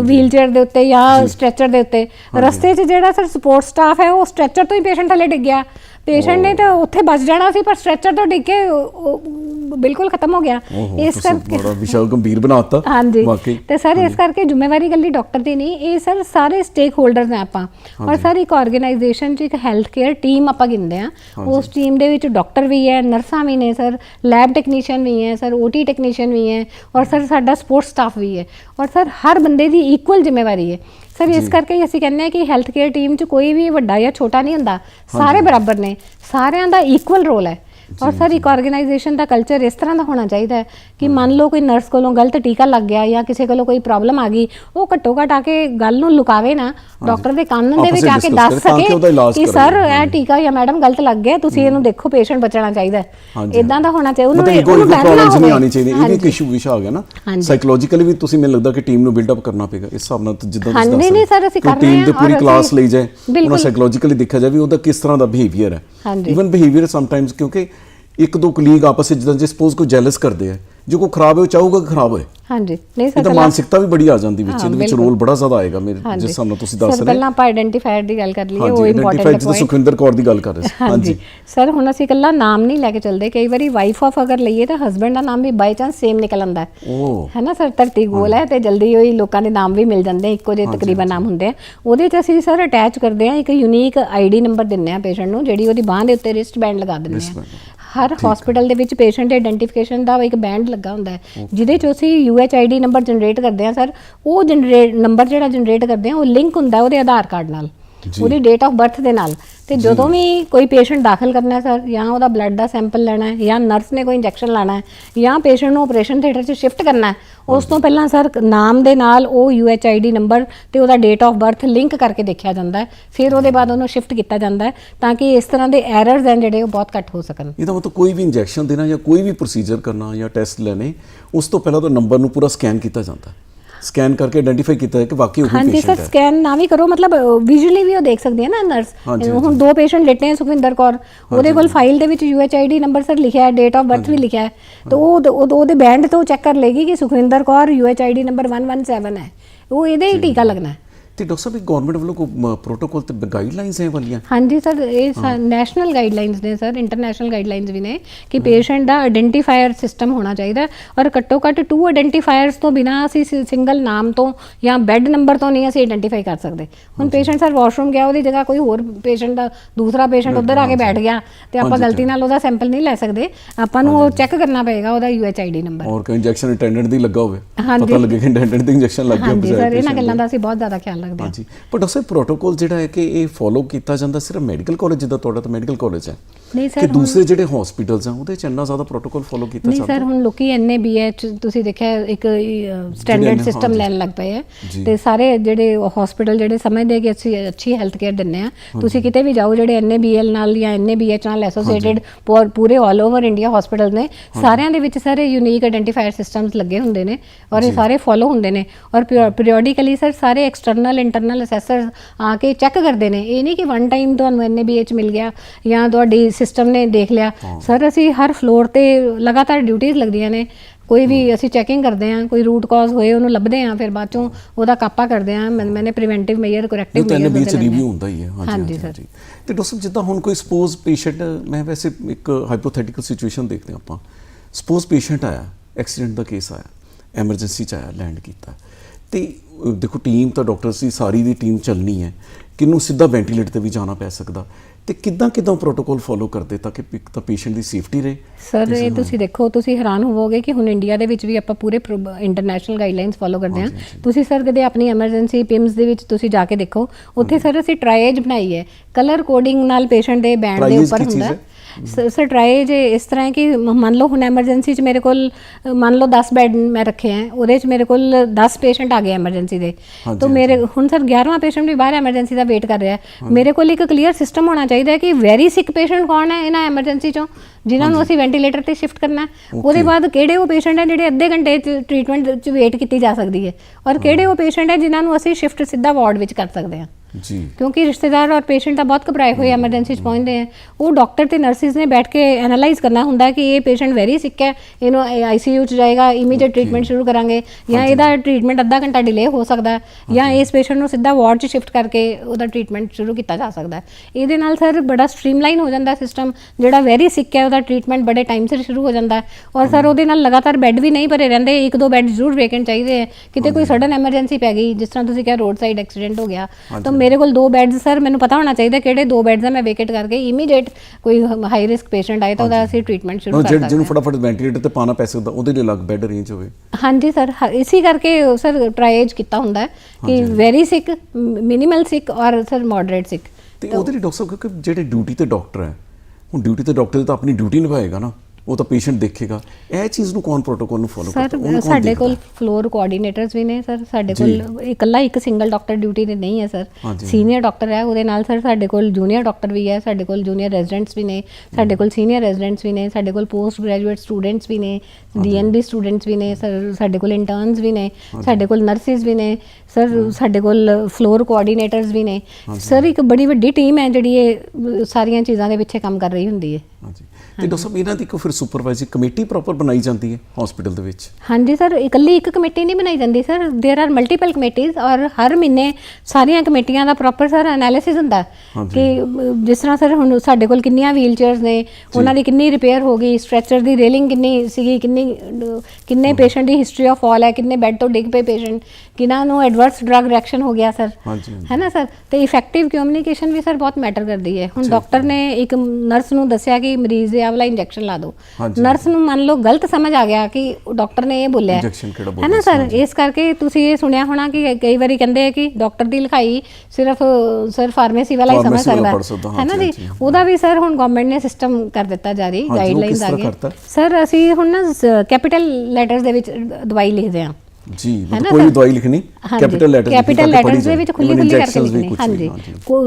ਵੀਲ ਚੇਅਰ ਦੇ ਉੱਤੇ ਜਾਂ ਸਟ੍ਰੈਚਰ ਦੇ ਉੱਤੇ। ਰਸਤੇ 'ਚ ਜਿਹੜਾ ਸਰ ਸਪੋਰਟ ਸਟਾਫ ਹੈ ਉਹ ਸਟ੍ਰੈਚਰ ਤੋਂ ਹੀ ਪੇਸ਼ੈਂਟ ਥੱਲੇ ਡਿੱਗ ਗਿਆ। ਪੇਸ਼ੈਂਟ ਨੇ ਤਾਂ ਉੱਥੇ ਬਚ ਜਾਣਾ ਸੀ ਪਰ ਸਟ੍ਰੈਚਰ ਤੋਂ ਡਿੱਗ ਕੇ ਉਹ- ਉਹ ਬਿਲਕੁਲ ਖਤਮ ਹੋ ਗਿਆ। ਓਹੋ ਇਸ ਤੁਸੀਂ ਕਰਕੇ ਬੜਾ ਵਿਸ਼ਾ ਗੰਭੀਰ ਬਣਾਤਾ ਹਾਂਜੀ। ਵਾਕਈ। ਤੇ ਸਰ ਇਸ ਕਰਕੇ ਜ਼ਿੰਮੇਵਾਰੀ ਗੱਲੀ ਡਾਕਟਰ ਦੀ ਨਹੀਂ ਇਹ ਸਰ ਸਾਰੇ ਸਟੇਕ ਹੋਲਡਰਸ ਨੇ ਆਪਾਂ। ਔਰ ਸਰ ਇੱਕ ਆਰਗੇਨਾਈਜੇਸ਼ਨ ਚ ਇੱਕ ਹੈਲਥ ਕੇਅਰ ਟੀਮ ਆਪਾਂ ਗਿਣਦੇ ਆ ਉਸ ਟੀਮ ਦੇ ਵਿੱਚ ਡਾਕਟਰ ਵੀ ਹੈ ਨਰਸਾਂ ਵੀ ਨੇ ਸਰ ਲੈਬ ਟੈਕਨੀਸ਼ੀਅਨ ਵੀ ਹੈ ਸਰ ਓਟੀ ਟੈਕਨੀਸ਼ੀਅਨ ਵੀ ਹੈ ਔਰ ਸਰ ਸਾਡਾ ਸਪੋਰਟ ਸਟਾਫ ਵੀ ਹੈ। ਔਰ ਸਰ ਹਰ ਬੰਦੇ ਦੀ ਇਕੁਅਲ ਜ਼ਿੰਮੇਵਾਰੀ ਹੈ। ਸਰ ਇਸ ਕਰਕੇ ਹੀ ਅਸੀਂ ਕਹਿੰਦੇ ਆ ਕਿ ਹੈਲਥ ਕੇਅਰ ਟੀਮ 'ਚ ਕੋਈ ਵੀ ਵੱਡਾ ਜਾਂ ਛੋਟਾ ਨਹੀਂ ਹੁੰਦਾ। ਸਾਰੇ ਬਰਾਬਰ ਨੇ। ਸਾਰਿਆਂ ਦਾ ਇਕੁਅਲ ਰੋਲ ਹੈ। ਔਰ ਸਰ ਇੱਕ ਆਰਗੇਨਾਈਜੇਸ਼ਨ ਦਾ ਕਲਚਰ ਇਸ ਤਰ੍ਹਾਂ ਦਾ ਹੋਣਾ ਚਾਹੀਦਾ ਹੈ ਕਿ ਮੰਨ ਲਓ ਕੋਈ ਨਰਸ ਕੋਲੋਂ ਗਲਤ ਟੀਕਾ ਲੱਗ ਗਿਆ ਜਾਂ ਕਿਸੇ ਕੋਲੋਂ ਕੋਈ ਪ੍ਰੋਬਲਮ ਆ ਗਈ ਉਹ ਘੱਟੋ ਘੱਟ ਆ ਕੇ ਗੱਲ ਨੂੰ ਲੁਕਾਵੇ ਨਾ ਡਾਕਟਰ ਦੇ ਕੰਨ ਦੇ ਵਿੱਚ ਆ ਕੇ ਦੱਸ ਸਕੇ ਕਿ। ਸਰ ਇਹ ਟੀਕਾ ਜਾਂ ਮੈਡਮ ਗਲਤ ਲੱਗ ਗਿਆ ਤੁਸੀਂ ਇਹਨੂੰ ਦੇਖੋ ਪੇਸ਼ੈਂਟ ਬਚਣਾ ਚਾਹੀਦਾ। ਇਦਾਂ ਦਾ ਹੋਣਾ ਚਾਹੀਦਾ ਉਹਨੂੰ ਉਹਨੂੰ ਪ੍ਰੋਬਲਮਸ ਨਹੀਂ। ਆਣੀ ਚਾਹੀਦੀ ਇਹ ਵੀ ਇੱਕ। ਇਸ਼ੂ ਵਿਸ਼ਾ ਆ ਗਿਆ ਨਾ। ਸਾਈਕੋਲੋਜੀਕਲੀ ਵੀ ਤੁਸੀਂ ਮੈਨੂੰ ਲੱਗਦਾ ਕਿ ਟੀਮ ਨੂੰ ਬਿਲਡ ਅਪ ਕਰਨਾ ਪਏਗਾ ਇਸ ਹਿਸਾਬ ਨਾਲ ਜਿੱਦਾਂ ਤੁਸੀਂ ਦੱਸ ਨਹੀਂ, ਸਰ, ਅਸੀਂ ਕਰ ਰਹੇ ਟੀਮ ਹਾਂ ਦੀ ਪੂਰੀ ਕਲਾਸ ਲਈ ਜਾਏ ਉਹਨਾਂ। ਸਾਈਕੋਲੋਜੀਕਲੀ ਦੇਖਿਆ ਜਾਵੇ ਉਹਦਾ ਕਿਸ ਤਰ੍ਹਾਂ ਦਾ ਬਿਹੇਵੀਅਰ ਹੈ ਹਾਂਜੀ। ਇਵਨ ਬਿਹੇਵੀਅਰ ਸਮਟਾਈਮਸ ਕਿਉਂਕਿ ਇੱਕ ਦੋ ਕਲੀਗ ਆਪਸ ਵਿੱਚ ਜਿੱਦਾਂ ਜੇ ਸਪੋਜ਼ ਕੋਈ ਜੈਲਸ ਕਰਦੇ ਆ ਜੋ ਕੋਈ ਖਰਾਬ ਹੈ ਉਹ ਚਾਹੂਗਾ ਕਿ ਖਰਾਬ ਹੋਏ। ਹਾਂਜੀ। ਨਹੀਂ ਇਹ ਸਰ ਤਾਂ ਪਹਿਲਾਂ- ਮਾਨਸਿਕਤਾ ਵੀ ਬੜੀ ਆ ਜਾਂਦੀ ਵਿੱਚ ਇਹਦੇ ਵਿੱਚ। ਰੋਲ ਬੜਾ ਜ਼ਿਆਦਾ ਆਏਗਾ ਮੇਰੇ ਜਿਸ ਹਿਸਾਬ ਨਾਲ ਤੁਸੀਂ ਦੱਸ ਸਰ ਰਹੇ ਪਹਿਲਾਂ ਆਪਾਂ ਆਇਡੈਂਟੀਫਾਇਰ ਦੀ ਗੱਲ ਕਰ ਲਈਏ ਉਹ ਇੰਪੋਰਟੈਂਟ ਹੈ ਜਿੱਦਾਂ ਸੁਖਵਿੰਦਰ ਕੌਰ ਦੀ ਗੱਲ ਕਰ ਰਹੇ ਸੀ। ਹਾਂਜੀ। ਸਰ ਹੁਣ ਅਸੀਂ ਇਕੱਲਾ ਨਾਮ ਨਹੀਂ ਲੈ ਕੇ ਚੱਲਦੇ ਕਈ ਵਾਰੀ ਵਾਈਫ ਆਫ ਅਗਰ ਲਈਏ ਤਾਂ ਹਸਬੰਡ ਦਾ ਨਾਮ ਵੀ ਬਾਈ ਚਾਂਸ ਸੇਮ ਨਿਕਲ ਆਉਂਦਾ ਹੈ। ਉਹ ਹੈ ਨਾ ਸਰ ਧਰਤੀ ਗੋਲ ਹੈ ਤੇ ਜਲਦੀ ਹੋਈ ਲੋਕਾਂ ਦੇ ਨਾਮ ਵੀ ਮਿਲ ਜਾਂਦੇ ਇੱਕੋ ਜਿਹੇ ਤਕਰੀਬਨ ਨਾਮ ਹੁੰਦੇ ਆ। ਉਹਦੇ 'ਚ ਅਸੀਂ ਸਰ ਅਟੈਚ ਕਰਦੇ ਆ ਇੱਕ ਯੂਨੀਕ ਆਈਡੀ ਨੰਬਰ ਦਿੰਨੇ ਆ ਪੇਸ਼ੈਂਟ ਨੂੰ ਜਿਹੜੀ ਉਹਦੀ ਬਾਹ ਦੇ ਉੱਤੇ ਰਿਸਟ ਬੈਂਡ ਲਗਾ ਦਿੰਦੇ ਆ। ਹਰ ਹਸਪੀਟਲ ਦੇ ਵਿੱਚ ਪੇਸ਼ੈਂਟ ਆਇਡੈਂਟੀਫਿਕੇਸ਼ਨ ਦਾ ਇੱਕ ਬੈਂਡ ਲੱਗਾ ਹੁੰਦਾ ਹੈ ਜਿਹਦੇ 'ਚ ਅਸੀਂ ਯੂਐਚਆਈਡੀ ਨੰਬਰ ਜਨਰੇਟ ਕਰਦੇ ਆ ਸਰ। ਉਹ ਜਨਰੇਟ ਨੰਬਰ ਜਿਹੜਾ ਜਨਰੇਟ ਕਰਦੇ ਆ ਉਹ ਲਿੰਕ ਹੁੰਦਾ ਉਹਦੇ ਆਧਾਰ ਕਾਰਡ ਨਾਲ। ਉਹਦੀ ਡੇਟ ਆਫ ਬਰਥ ਦੇ ਨਾਲ। ਤੇ ਜਦੋਂ ਵੀ ਕੋਈ ਪੇਸ਼ੈਂਟ ਦਾਖਲ ਕਰਨਾ ਹੈ ਸਰ ਜਾਂ ਉਹਦਾ ਬਲੱਡ ਦਾ ਸੈਂਪਲ ਲੈਣਾ ਹੈ ਜਾਂ ਨਰਸ ਨੇ ਕੋਈ ਇੰਜੈਕਸ਼ਨ ਲਾਣਾ ਹੈ ਜਾਂ ਪੇਸ਼ੈਂਟ ਨੂੰ ਆਪਰੇਸ਼ਨ ਥੀਏਟਰ 'ਚ ਸ਼ਿਫਟ ਕਰਨਾ ਹੈ ਉਸ ਤੋਂ ਪਹਿਲਾਂ ਸਰ ਨਾਮ ਦੇ ਨਾਲ ਉਹ ਯੂਐਚਆਈਡੀ ਨੰਬਰ ਤੇ ਉਹਦਾ ਡੇਟ ਆਫ ਬਰਥ ਲਿੰਕ ਕਰਕੇ ਦੇਖਿਆ ਜਾਂਦਾ ਹੈ। ਫਿਰ ਉਹਦੇ ਬਾਅਦ ਉਹਨੂੰ ਸ਼ਿਫਟ ਕੀਤਾ ਜਾਂਦਾ ਹੈ ਤਾਂ ਕਿ ਇਸ ਤਰ੍ਹਾਂ ਦੇ ਐਰਰਸ ਹਨ ਜਿਹੜੇ ਉਹ ਬਹੁਤ ਘੱਟ ਹੋ ਸਕਣ। ਇਹਦਾ ਮਤਲਬ ਕੋਈ ਵੀ ਇੰਜੈਕਸ਼ਨ ਦੇਣਾ ਜਾਂ ਕੋਈ ਵੀ ਪ੍ਰੋਸੀਜਰ ਕਰਨਾ ਜਾਂ ਟੈਸਟ ਲੈਣੇ ਉਸ ਤੋਂ ਪਹਿਲਾਂ ਤਾਂ ਨੰਬਰ ਨੂੰ ਪੂਰਾ ਸਕੈਨ ਕੀਤਾ ਜਾਂਦਾ ਹੈ। ਸਕੈਨ ਕਰਕੇ ਆਇਡੈਂਟੀਫਾਈ ਕੀਤਾ ਹੈ ਕਿ ਵਾਕਈ ਉਹ ਹਾਂਜੀ ਸਰ ਪੇਸ਼ੈਂਟ ਹੈ। ਸਕੈਨ ਨਾ ਵੀ ਕਰੋ ਮਤਲਬ ਵਿਜ਼ੂਅਲੀ ਵੀ ਉਹ ਦੇਖ ਸਕਦੇ ਆ ਨਾ ਨਰਸ ਹਾਂਜੀ, ਹੁਣ ਦੋ ਪੇਸ਼ੈਂਟ ਲੈਟੇ ਆ ਸੁਖਵਿੰਦਰ ਕੌਰ। ਉਹਦੇ ਕੋਲ ਫਾਈਲ ਦੇ ਵਿੱਚ ਯੂਐਚਆਈਡੀ ਨੰਬਰ ਸਰ ਲਿਖਿਆ ਹੈ ਡੇਟ ਆਫ ਬਰਥ ਵੀ ਲਿਖਿਆ ਹੈ। ਤਾਂ ਉਹ ਉਹ- ਉਹਦੇ ਬੈਂਡ ਤੋਂ ਚੈੱਕ ਕਰ ਲੇਗੀ ਕਿ ਸੁਖਵਿੰਦਰ ਕੌਰ ਯੂਐਚਆਈਡੀ ਨੰਬਰ 117 ਹੈ। ਉਹ ਇਹਦੇ ਹੀ ਟੀਕਾ ਲੱਗਣਾ ਹੈ। ਤੇ ਡਾਕਟਰ ਸਾਹਿਬ ਇਹ ਗਵਰਨਮੈਂਟ ਵੱਲੋਂ ਕੋਈ ਪ੍ਰੋਟੋਕਾਲ ਤੇ ਗਾਈਡਲਾਈਨਸ ਹੈ ਵਾਲੀਆਂ? ਹਾਂਜੀ ਸਰ ਇਹ ਨੈਸ਼ਨਲ ਗਾਈਡਲਾਈਨਸ ਨੇ ਸਰ ਇੰਟਰਨੈਸ਼ਨਲ ਗਾਈਡਲਾਈਨਸ ਵੀ ਨੇ ਕਿ ਪੇਸ਼ੈਂਟ ਦਾ ਆਇਡੈਂਟੀਫਾਇਰ ਸਿਸਟਮ ਹੋਣਾ ਚਾਹੀਦਾ ਔਰ ਘੱਟੋ ਘੱਟ ਟੂ ਆਇਡੈਂਟੀਫਾਇਰਸ ਤੋਂ ਬਿਨਾ ਅਸੀਂ ਸਿੰਗਲ ਨਾਮ ਤੋਂ ਜਾਂ ਬੈੱਡ ਨੰਬਰ ਤੋਂ ਨਹੀਂ ਅਸੀਂ ਆਇਡੈਂਟੀਫਾਈ ਕਰ ਸਕਦੇ। ਹੁਣ ਪੇਸ਼ੈਂਟ ਸਰ ਵਾਸ਼ਰੂਮ ਗਿਆ ਉਹਦੀ ਜਗ੍ਹਾ ਕੋਈ ਹੋਰ ਪੇਸ਼ੈਂਟ ਦਾ ਦੂਸਰਾ ਪੇਸ਼ੈਂਟ ਉੱਧਰ ਆ ਕੇ ਬੈਠ ਗਿਆ ਤੇ ਆਪਾਂ ਗਲਤੀ ਨਾਲ ਉਹਦਾ ਸੈਂਪਲ ਨਹੀਂ ਲੈ ਸਕਦੇ ਆਪਾਂ ਨੂੰ ਉਹ ਚੈੱਕ ਕਰਨਾ ਪਏਗਾ ਉਹਦਾ ਯੂਐਚਆਈਡੀ ਨੰਬਰ ਔਰ ਕੋਈ ਇੰਜੈਕਸ਼ਨ ਅਟੈਂਡੈਂਟ ਦੀ ਲੱਗਾ ਹੋਵੇ। ਪਤਾ ਲੱਗੇ ਕਿ ਅਟੈਂਡੈਂਟ ਦੀ ਇੰਜੈਕਸ਼ਨ ਲੱਗ ਗਿਆ ਹਾਂਜੀ ਸਰ ਇਹਨਾਂ ਗੱਲਾਂ। ਦਾ ਅਸੀਂ ਬਹੁਤ ਜ਼ਿਆਦਾ ਖਿਆਲ ਰੱਖਦੇ ਹਾਂ ਹਾਂਜੀ। ਪਰ ਡਾਕਟਰ ਸਾਹਿਬ ਪ੍ਰੋਟੋਕਾਲ ਜਿਹੜਾ ਹੈ ਕਿ ਇਹ ਫੋਲੋ ਕੀਤਾ ਜਾਂਦਾ ਸਿਰਫ ਮੈਡੀਕਲ ਕਾਲਜ ਜਿੱਦਾਂ ਤੁਹਾਡਾ ਤਾਂ ਮੈਡੀਕਲ ਕਾਲਜ ਹੈ। ਨਹੀਂ ਕਿ ਸਰ ਹੁਣ ਦੂਸਰੇ ਜਿਹੜੇ ਹਸਪੀਟਲਸ ਆ ਉਹਦੇ ਚ ਇੰਨਾ ਜ਼ਿਆਦਾ ਪ੍ਰੋਟੋਕਾਲ ਫੋਲੋ ਕੀਤਾ ਨਹੀਂ ਜਾਂਦਾ। ਸਰ ਹੁਣ ਲੋਕੀ ਐਨਏ ਬੀਐਚ ਤੁਸੀਂ ਦੇਖਿਆ ਇੱਕ ਸਟੈਂਡਰਡ ਸਿਸਟਮ। ਲੈਣ ਲੱਗ ਪਏ ਜੀ। ਤੇ ਸਾਰੇ ਜਿਹੜੇ ਹਸਪੀਟਲ ਜਿਹੜੇ ਸਮਝਦੇ ਕਿ ਅਸੀਂ ਅੱਛੀ ਹੈਲਥ ਕੇਅਰ ਦਿੰਨੇ ਆ ਤੁਸੀਂ ਕਿਤੇ ਵੀ ਜਾਓ ਜਿਹੜੇ ਐਨਏ ਬੀਐਲ ਨਾਲ ਜਾਂ ਐਨਏ ਬੀਐਚ ਨਾਲ ਐਸੋਸੀਏਟਿਡ ਪੂਰੇ ਆਲ ਓਵਰ ਇੰਡੀਆ ਹਸਪੀਟਲ ਨੇ ਸਾਰਿਆਂ ਦੇ ਵਿੱਚ ਸਾਰੇ ਯੂਨੀਕ ਆਇਡੈਂਟੀਫਾਇਰ ਸਿਸਟਮਸ ਲੱਗੇ ਹੁੰਦੇ ਨੇ ਔਰ ਇਹ ਸਾਰੇ ਫੋਲੋ ਹੁੰਦੇ ਨੇ। ਔਰ ਪੀਰੀਓਡਿਕਲੀ ਸਰ ਸਾਰੇ ਐਕਸਟਰਨਲ ਇੰਟਰਨਲ ਅਸੈਸਰਸ ਆ ਕੇ ਚੈੱਕ ਕਰਦੇ ਨੇ। ਇਹ ਨਹੀਂ ਕਿ ਵਨ ਟਾਈਮ ਤੁਹਾਨੂੰ ਐਨਏਬੀਐਚ ਮਿਲ ਗਿਆ ਜਾਂ ਤੁਹਾਡੀ ਸਿਸਟਮ ਨੇ ਦੇਖ ਲਿਆ। ਸਰ ਅਸੀਂ ਹਰ ਫਲੋਰ ਤੇ ਲਗਾਤਾਰ ਡਿਊਟੀਆਂ ਲੱਗਦੀਆਂ ਨੇ। ਕੋਈ ਵੀ ਅਸੀਂ ਚੈਕਿੰਗ ਕਰਦੇ ਹਾਂ ਕੋਈ ਰੂਟ ਕਾਜ਼ ਹੋਏ ਉਹਨੂੰ ਲੱਭਦੇ ਹਾਂ ਫਿਰ ਬਾਅਦ ਚੋਂ ਉਹਦਾ ਕਾਪਾ ਕਰਦੇ ਹਾਂ। ਮੈਂ- ਮੈਨੇ ਪ੍ਰੀਵੈਂਟਿਵ ਮੇਜਰ ਕਰੈਕਟਿਵ ਮੇਜਰ ਵਿੱਚ ਰਿਵਿਊ ਹੁੰਦਾ ਹੀ ਹੈ। ਹਾਂਜੀ ਸਰ। ਤੇ ਡਾਕਟਰ ਜਿੱਦਾਂ ਹੁਣ ਕੋਈ ਸਪੋਜ਼ ਪੇਸ਼ੈਂਟ ਮੈਂ ਵੈਸੇ ਇੱਕ ਹਾਈਪੋਥੈਟੀਕਲ ਸਿਚੁਏਸ਼ਨ ਦੇਖਦੇ ਆਪਾਂ। ਸਪੋਜ਼ ਪੇਸ਼ੈਂਟ ਆਇਆ ਐਕਸੀਡੈਂਟ ਦਾ ਕੇਸ ਆਇਆ ਐਮਰਜੈਂਸੀ ਚ ਆਇਆ ਲੈਂਡ ਕੀਤਾ। ਤੇ ਦੇਖੋ ਟੀਮ ਤਾਂ ਡਾਕਟਰਸ ਦੀ ਸਾਰੀ ਦੀ ਟੀਮ ਚੱਲਣੀ ਹੈ। ਕਿਨੂੰ ਸਿੱਧਾ ਵੈਂਟੀਲੇਟਰ ਤੇ ਵੀ ਜਾਣਾ ਪੈ ਸਕਦਾ? ਤੇ ਕਿੱਦਾਂ ਕਿੱਦਾਂ ਪ੍ਰੋਟੋਕਾਲ ਫੋਲੋ ਕਰਦੇ ਤਾਂ ਕਿ ਤਾਂ ਪੇਸ਼ੈਂਟ ਦੀ ਸੇਫਟੀ ਰਹੇ? ਸਰ ਇਹ ਤੁਸੀਂ ਦੇਖੋ ਤੁਸੀਂ ਹੈਰਾਨ ਹੋਵੋਗੇ ਕਿ ਹੁਣ ਇੰਡੀਆ ਦੇ ਵਿੱਚ ਵੀ ਆਪਾਂ ਪੂਰੇ ਇੰਟਰਨੈਸ਼ਨਲ ਗਾਈਡਲਾਈਨਸ ਫੋਲੋ ਕਰਦੇ ਹਾਂ। ਤੁਸੀਂ ਸਰ ਕਦੇ ਆਪਣੀ ਐਮਰਜੈਂਸੀ ਪਿਮਸ ਦੇ ਵਿੱਚ ਤੁਸੀਂ ਜਾ ਕੇ ਦੇਖੋ ਉੱਥੇ ਸਰ ਅਸੀਂ ਟ੍ਰਾਇਜ ਬਣਾਈ ਹੈ। ਕਲਰ ਕੋਡਿੰਗ ਨਾਲ ਪੇਸ਼ੈਂਟ ਦੇ ਬੈਂਡ ਦੇ ਉੱਪਰ ਹੁੰਦਾ ਹੈ? ਸਰ ਟ੍ਰਾਇਜ ਇਸ ਤਰ੍ਹਾਂ ਹੈ ਕਿ ਮੰਨ ਲਓ ਹੁਣ ਐਮਰਜੈਂਸੀ 'ਚ ਮੇਰੇ ਕੋਲ ਮੰਨ ਲਓ 10 ਬੈੱਡ ਮੈਂ ਰੱਖੇ ਹੈ ਉਹਦੇ 'ਚ ਮੇਰੇ ਕੋਲ 10 ਪੇਸ਼ੈਂਟ ਆ ਗਏ ਐਮਰਜੈਂਸੀ ਦੇ। ਤਾਂ ਮੇਰੇ ਹੁਣ ਸਰ 11ਵਾਂ ਪੇਸ਼ੈਂਟ ਵੀ ਬਾਹਰ ਐਮਰਜੈਂਸੀ ਦਾ ਵੇਟ ਕਰ ਰਿਹਾ ਹੈ। ਮੇਰੇ ਕੋਲ ਇੱਕ ਕਲੀਅਰ ਸਿਸਟਮ ਹੋਣਾ ਚਾਹੀਦਾ ਹੈ ਕਿ ਵੈਰੀ ਸਿਕ ਪੇਸ਼ੈਂਟ ਕੌਣ ਹੈ ਇਹਨਾਂ ਐਮਰਜੈਂਸੀ 'ਚੋਂ ਜਿਨ੍ਹਾਂ ਨੂੰ ਅਸੀਂ ਵੈਂਟੀਲੇਟਰ ਤੇ ਸ਼ਿਫਟ ਕਰਨਾ ਉਹਦੇ. ਬਾਅਦ ਕਿਹੜੇ ਉਹ ਪੇਸ਼ੈਂਟ ਹੈ ਜਿਹੜੇ ਅੱਧੇ ਘੰਟੇ ਚ ਟ੍ਰੀਟਮੈਂਟ 'ਚ ਵੇਟ ਕੀਤੀ ਜਾ ਸਕਦੀ ਹੈ? ਔਰ ਕਿਹੜੇ ਉਹ ਪੇਸ਼ੈਂਟ ਹੈ ਜਿਨ੍ਹਾਂ ਨੂੰ ਅਸੀਂ ਸ਼ਿਫਟ ਸਿੱਧਾ ਵਾਰਡ ਵਿੱਚ ਕਰ ਸਕਦੇ ਹਾਂ? ਜੀ। ਕਿਉਂਕਿ ਰਿਸ਼ਤੇਦਾਰ ਔਰ ਪੇਸ਼ੈਂਟ ਤਾਂ ਬਹੁਤ ਘਬਰਾਏ ਹੋਏ ਐਮਰਜੈਂਸੀ 'ਚ ਪਹੁੰਚਦੇ ਆ ਉਹ ਡਾਕਟਰ ਤੇ ਨਰਸਿਸ ਨੇ ਬੈਠ ਕੇ ਐਨਾਲਾਈਜ਼ ਕਰਨਾ ਹੁੰਦਾ ਕਿ ਇਹ ਪੇਸ਼ੈਂਟ ਵੈਰੀ ਸਿਕ ਹੈ ਇਹਨੂੰ ਆਈਸੀਯੂ 'ਚ ਜਾਏਗਾ ਇਮੀਡੀਏਟ ਟ੍ਰੀਟਮੈਂਟ ਸ਼ੁਰੂ ਕਰਾਂਗੇ ਜਾਂ ਇਹਦਾ ਟ੍ਰੀਟਮੈਂਟ ਅੱਧਾ ਘੰਟਾ ਡਿਲੇ ਹੋ ਸਕਦਾ ਜਾਂ ਇਸ ਪੇਸ਼ੈਂਟ ਨੂੰ ਸਿੱਧਾ ਵਾਰਡ 'ਚ ਸ਼ਿਫਟ ਕਰਕੇ ਉਹਦਾ ਟ੍ਰੀਟਮੈਂਟ ਸ਼ੁਰੂ ਕੀਤਾ ਜਾ ਸਕਦਾ ਇਹਦੇ ਨਾਲ ਸਰ ਬੜਾ ਸਟ੍ਰੀਮਲਾਈਨ ਹੋ ਜਾਂਦਾ ਸਿਸਟਮ ਜਿਹੜਾ ਵੈਰੀ ਸਿਕ ਹੈ ਉਹਦਾ ਟ੍ਰੀਟਮੈਂਟ ਬੜੇ ਟਾਈਮ ਸਿਰ ਸ਼ੁਰੂ ਹੋ ਜਾਂਦਾ ਔਰ ਸਰ ਉਹਦੇ ਨਾਲ ਲਗਾਤਾਰ ਬੈੱਡ ਵੀ ਨਹੀਂ ਭਰੇ ਰਹਿੰਦੇ ਇੱਕ ਦੋ ਬੈੱਡ ਜ਼ਰੂਰ ਵੇਕੈਂਟ ਚਾਹੀਦੇ ਹੈ ਕਿਤੇ ਕੋਈ ਸਡਨ ਐਮਰਜੈਂਸੀ ਪੈ ਗਈ ਜਿਸ ਤਰ੍ਹਾਂ ਤੁਸੀਂ ਕਿਹਾ ਰੋਡ ਸਾਈਡ ਐਕਸੀਡੈਂਟ ਹੋ ਗਿਆ ਤਾਂ ਮੇਰੇ ਕੋਲ ਦੋ ਬੈੱਡਸ ਸਰ ਮੈਨੂੰ ਪਤਾ ਹੋਣਾ ਚਾਹੀਦਾ ਕਿਹੜੇ ਦੋ ਬੈੱਡਸ ਆ ਮੈਂ ਵੇਕੇਟ ਕਰਕੇ ਇਮੀਡੀਏਟ ਕੋਈ ਹਾਈ ਰਿਸਕ ਪੇਸ਼ੈਂਟ ਆਏ ਤਾਂ ਉਹਦਾ ਅਸੀਂ ਟ੍ਰੀਟਮੈਂਟ ਸ਼ੁਰੂ ਕਰ ਜਿਹਨੂੰ ਸਕਦੇ ਜਿਹਨੂੰ ਹਾਂ। ਫਟਾਫਟ ਵੈਂਟੀਲੇਟਰ ਤੇ ਪਾਣਾ ਪੈ ਸਕਦਾ ਉਹਦੇ ਲਈ ਅਲੱਗ ਬੈੱਡ ਅਰੇਂਜ ਹੋਵੇ। ਹਾਂਜੀ ਸਰ ਇਸੀ ਕਰਕੇ ਸਰ ਟ੍ਰਾਈਜ ਕੀਤਾ ਹੁੰਦਾ ਕਿ ਵੈਰੀ ਸਿਕ ਮਿਨੀਮਲ ਸਿਕ ਔਰ ਸਰ ਮੋਡਰੇਟ ਸਿਕ ਤੇ ਉਹਦੇ ਲਈ ਡਾਕਟਰ ਸਾਹਿਬ ਕਿਉਂਕਿ ਜਿਹੜੇ ਡਿਊਟੀ ਤੇ ਡਾਕਟਰ ਹੈ ਹੁਣ ਡਿਊਟੀ ਤੇ ਡਾਕਟਰ ਤਾਂ ਆਪਣੀ ਡਿਊਟੀ ਨਿਭਾਏਗਾ ਨਾ। ਉਹ ਤਾਂ ਪੇਸ਼ੈਂਟ ਦੇਖੇਗਾ। ਇਹ ਚੀਜ਼ ਨੂੰ ਕੌਣ ਪ੍ਰੋਟੋਕਾਲ ਨੂੰ ਫੋਲੋ ਕਰਦਾ? ਸਰ ਸਾਡੇ? ਕੋਲ ਫਲੋਰ ਕੋਆਰਡੀਨੇਟਰਸ ਵੀ ਨੇ ਸਰ ਸਾਡੇ। ਕੋਲ ਇਕੱਲਾ ਇੱਕ ਸਿੰਗਲ ਡਾਕਟਰ ਡਿਊਟੀ ਤੇ ਨਹੀਂ ਹੈ ਸਰ। ਸੀਨੀਅਰ ਡਾਕਟਰ ਹੈ ਉਹਦੇ ਨਾਲ ਸਰ ਸਾਡੇ ਕੋਲ ਜੂਨੀਅਰ ਡਾਕਟਰ ਵੀ ਹੈ ਸਾਡੇ ਕੋਲ ਜੂਨੀਅਰ ਰੈਜ਼ੀਡੈਂਟਸ ਵੀ ਨੇ ਸਾਡੇ ਕੋਲ ਸੀਨੀਅਰ ਰੈਜ਼ੀਡੈਂਟਸ ਵੀ ਨੇ ਸਾਡੇ ਕੋਲ ਪੋਸਟ ਗ੍ਰੈਜੂਏਟ ਸਟੂਡੈਂਟਸ ਵੀ ਨੇ ਡੀਐਨਬੀ ਸਟੂਡੈਂਟਸ ਵੀ ਨੇ ਸਰ ਸਾਡੇ ਕੋਲ ਇੰਟਰਨਸ ਵੀ ਨੇ ਸਾਡੇ ਕੋਲ ਨਰਸਿਸ ਵੀ ਨੇ ਸਰ ਸਾਡੇ ਕੋਲ ਫਲੋਰ ਕੋਆਰਡੀਨੇਟਰਸ ਵੀ ਨੇ। ਸਰ ਇੱਕ ਬੜੀ ਵੱਡੀ ਟੀਮ ਹੈ ਜਿਹੜੀ ਇਹ ਸਾਰੀਆਂ ਚੀਜ਼ਾਂ ਦੇ ਪਿੱਛੇ ਕੰਮ ਕਰ ਰਹੀ ਹੁੰਦੀ ਹੈ। ਹਾਂਜੀ ਤੇ ਡਾਕਟਰ ਸਾਹਿਬ ਇਹਨਾਂ ਦੀ ਕੋਈ ਫਿਰ ਸੁਪਰਵਾਈਜ਼ਰ ਕਮੇਟੀ ਪ੍ਰੋਪਰ ਬਣਾਈ ਜਾਂਦੀ ਹੈ ਹਸਪੀਟਲ ਦੇ ਵਿੱਚ ਹਾਂਜੀ ਸਰ ਇਕੱਲੀ ਇੱਕ ਕਮੇਟੀ ਨਹੀਂ ਬਣਾਈ ਜਾਂਦੀ sir there are multiple committees ਔਰ ਹਰ ਮਹੀਨੇ ਸਾਰੀਆਂ ਕਮੇਟੀਆਂ ਦਾ ਪ੍ਰੋਪਰ ਸਰ ਐਨਾਲਿਸਿਸ ਹੁੰਦਾ ਹੈ ਹਾਂਜੀ। ਕਿ ਅਮ, ਜਿਸ ਤਰ੍ਹਾਂ ਸਰ ਹੁਣ ਸਾਡੇ ਕੋਲ ਕਿੰਨੀਆਂ ਵੀਲ ਚੇਅਰਸ ਨੇ ਉਹਨਾਂ ਦੀ ਕਿੰਨੀ ਰਿਪੇਅਰ ਹੋ ਗਈ ਸਟ੍ਰੈਚਰ ਦੀ ਰੇਲਿੰਗ ਕਿੰਨੀ ਸੀਗੀ ਕਿੰਨੀ ਅਹ, ਕਿੰਨੇ ਪੇਸ਼ੈਂਟ ਦੀ ਹਿਸਟਰੀ ਆਫ ਫਾਲ ਹੈ ਕਿੰਨੇ ਬੈੱਡ ਤੋਂ ਡਿੱਗ ਪਏ ਪੇਸ਼ੈਂਟ ਕਿਨਾਂ ਨੂੰ ਐਡਵਰਸ ਡਰਗ ਰਿਐਕਸ਼ਨ ਹੋ ਗਿਆ ਸਰ ਹਾਂਜੀ, ਹਾਂਜੀ। ਹੈ ਨਾ ਸਰ ਤੇ ਇਫੈਕਟਿਵ ਕਮਿਊਨੀਕੇਸ਼ਨ ਵੀ ਸਰ ਬਹੁਤ ਮੈਟਰ ਕਰਦੀ ਹੈ ਹੁਣ ਡਾਕਟਰ ਨੇ ਇੱਕ ਨਰਸ ਨੂੰ ਦੱਸਿਆ ਕਿ ਮਰੀਜ਼ ਦੇ ਆਹ ਵਾਲਾ ਇੰਜੈਕਸ਼ਨ ਲਾ ਦਿਓ। ਨਰਸ ਨੂੰ ਮੰਨ ਲਓ ਗਲਤ ਸਮਝ ਆ ਗਿਆ ਕਿ ਡਾਕਟਰ ਨੇ ਇਹ ਬੋਲਿਆ ਹੈ ਨਾ ਸਰ। ਇਸ ਕਰਕੇ ਤੁਸੀਂ ਇਹ ਸੁਣਿਆ ਹੋਣਾ ਕਿ ਕਈ ਵਾਰੀ ਕਹਿੰਦੇ ਆ ਕਿ ਡਾਕਟਰ ਦੀ ਲਿਖਾਈ ਸਿਰਫ ਸਰ ਫਾਰਮੇਸੀ ਵਾਲਾ ਹੀ ਸਮਝ ਸਕਦਾ ਹੈ ਨਾ ਜੀ। ਉਹਦਾ ਵੀ ਸਰ ਹੁਣ ਗਵਰਨਮੈਂਟ ਨੇ ਸਿਸਟਮ ਕਰ ਦਿੱਤਾ ਜਾਰੀ ਗਾਈਡਲਾਈਨਸ ਆ ਕਰਤਾ? ਸਰ ਅਸੀਂ ਹੁਣ ਨਾ ਕੈਪੀਟਲ ਲੈਟਰਸ ਦੇ ਵਿੱਚ ਦਵਾਈ ਲਿਖਦੇ ਹਾਂ ਜੀ ਮਤਲਬ ਕੋਈ ਵੀ? ਦਵਾਈ ਲਿਖਣੀ ਕੈਪੀਟਲ ਲੈਟਰ ਕੈਪੀਟਲ ਲੈਟਰਸ ਦੇ ਵਿੱਚ ਖੁੱਲੀ ਖੁੱਲੀ ਕਰਕੇ ਲਿਖਣੀ ਹਾਂਜੀ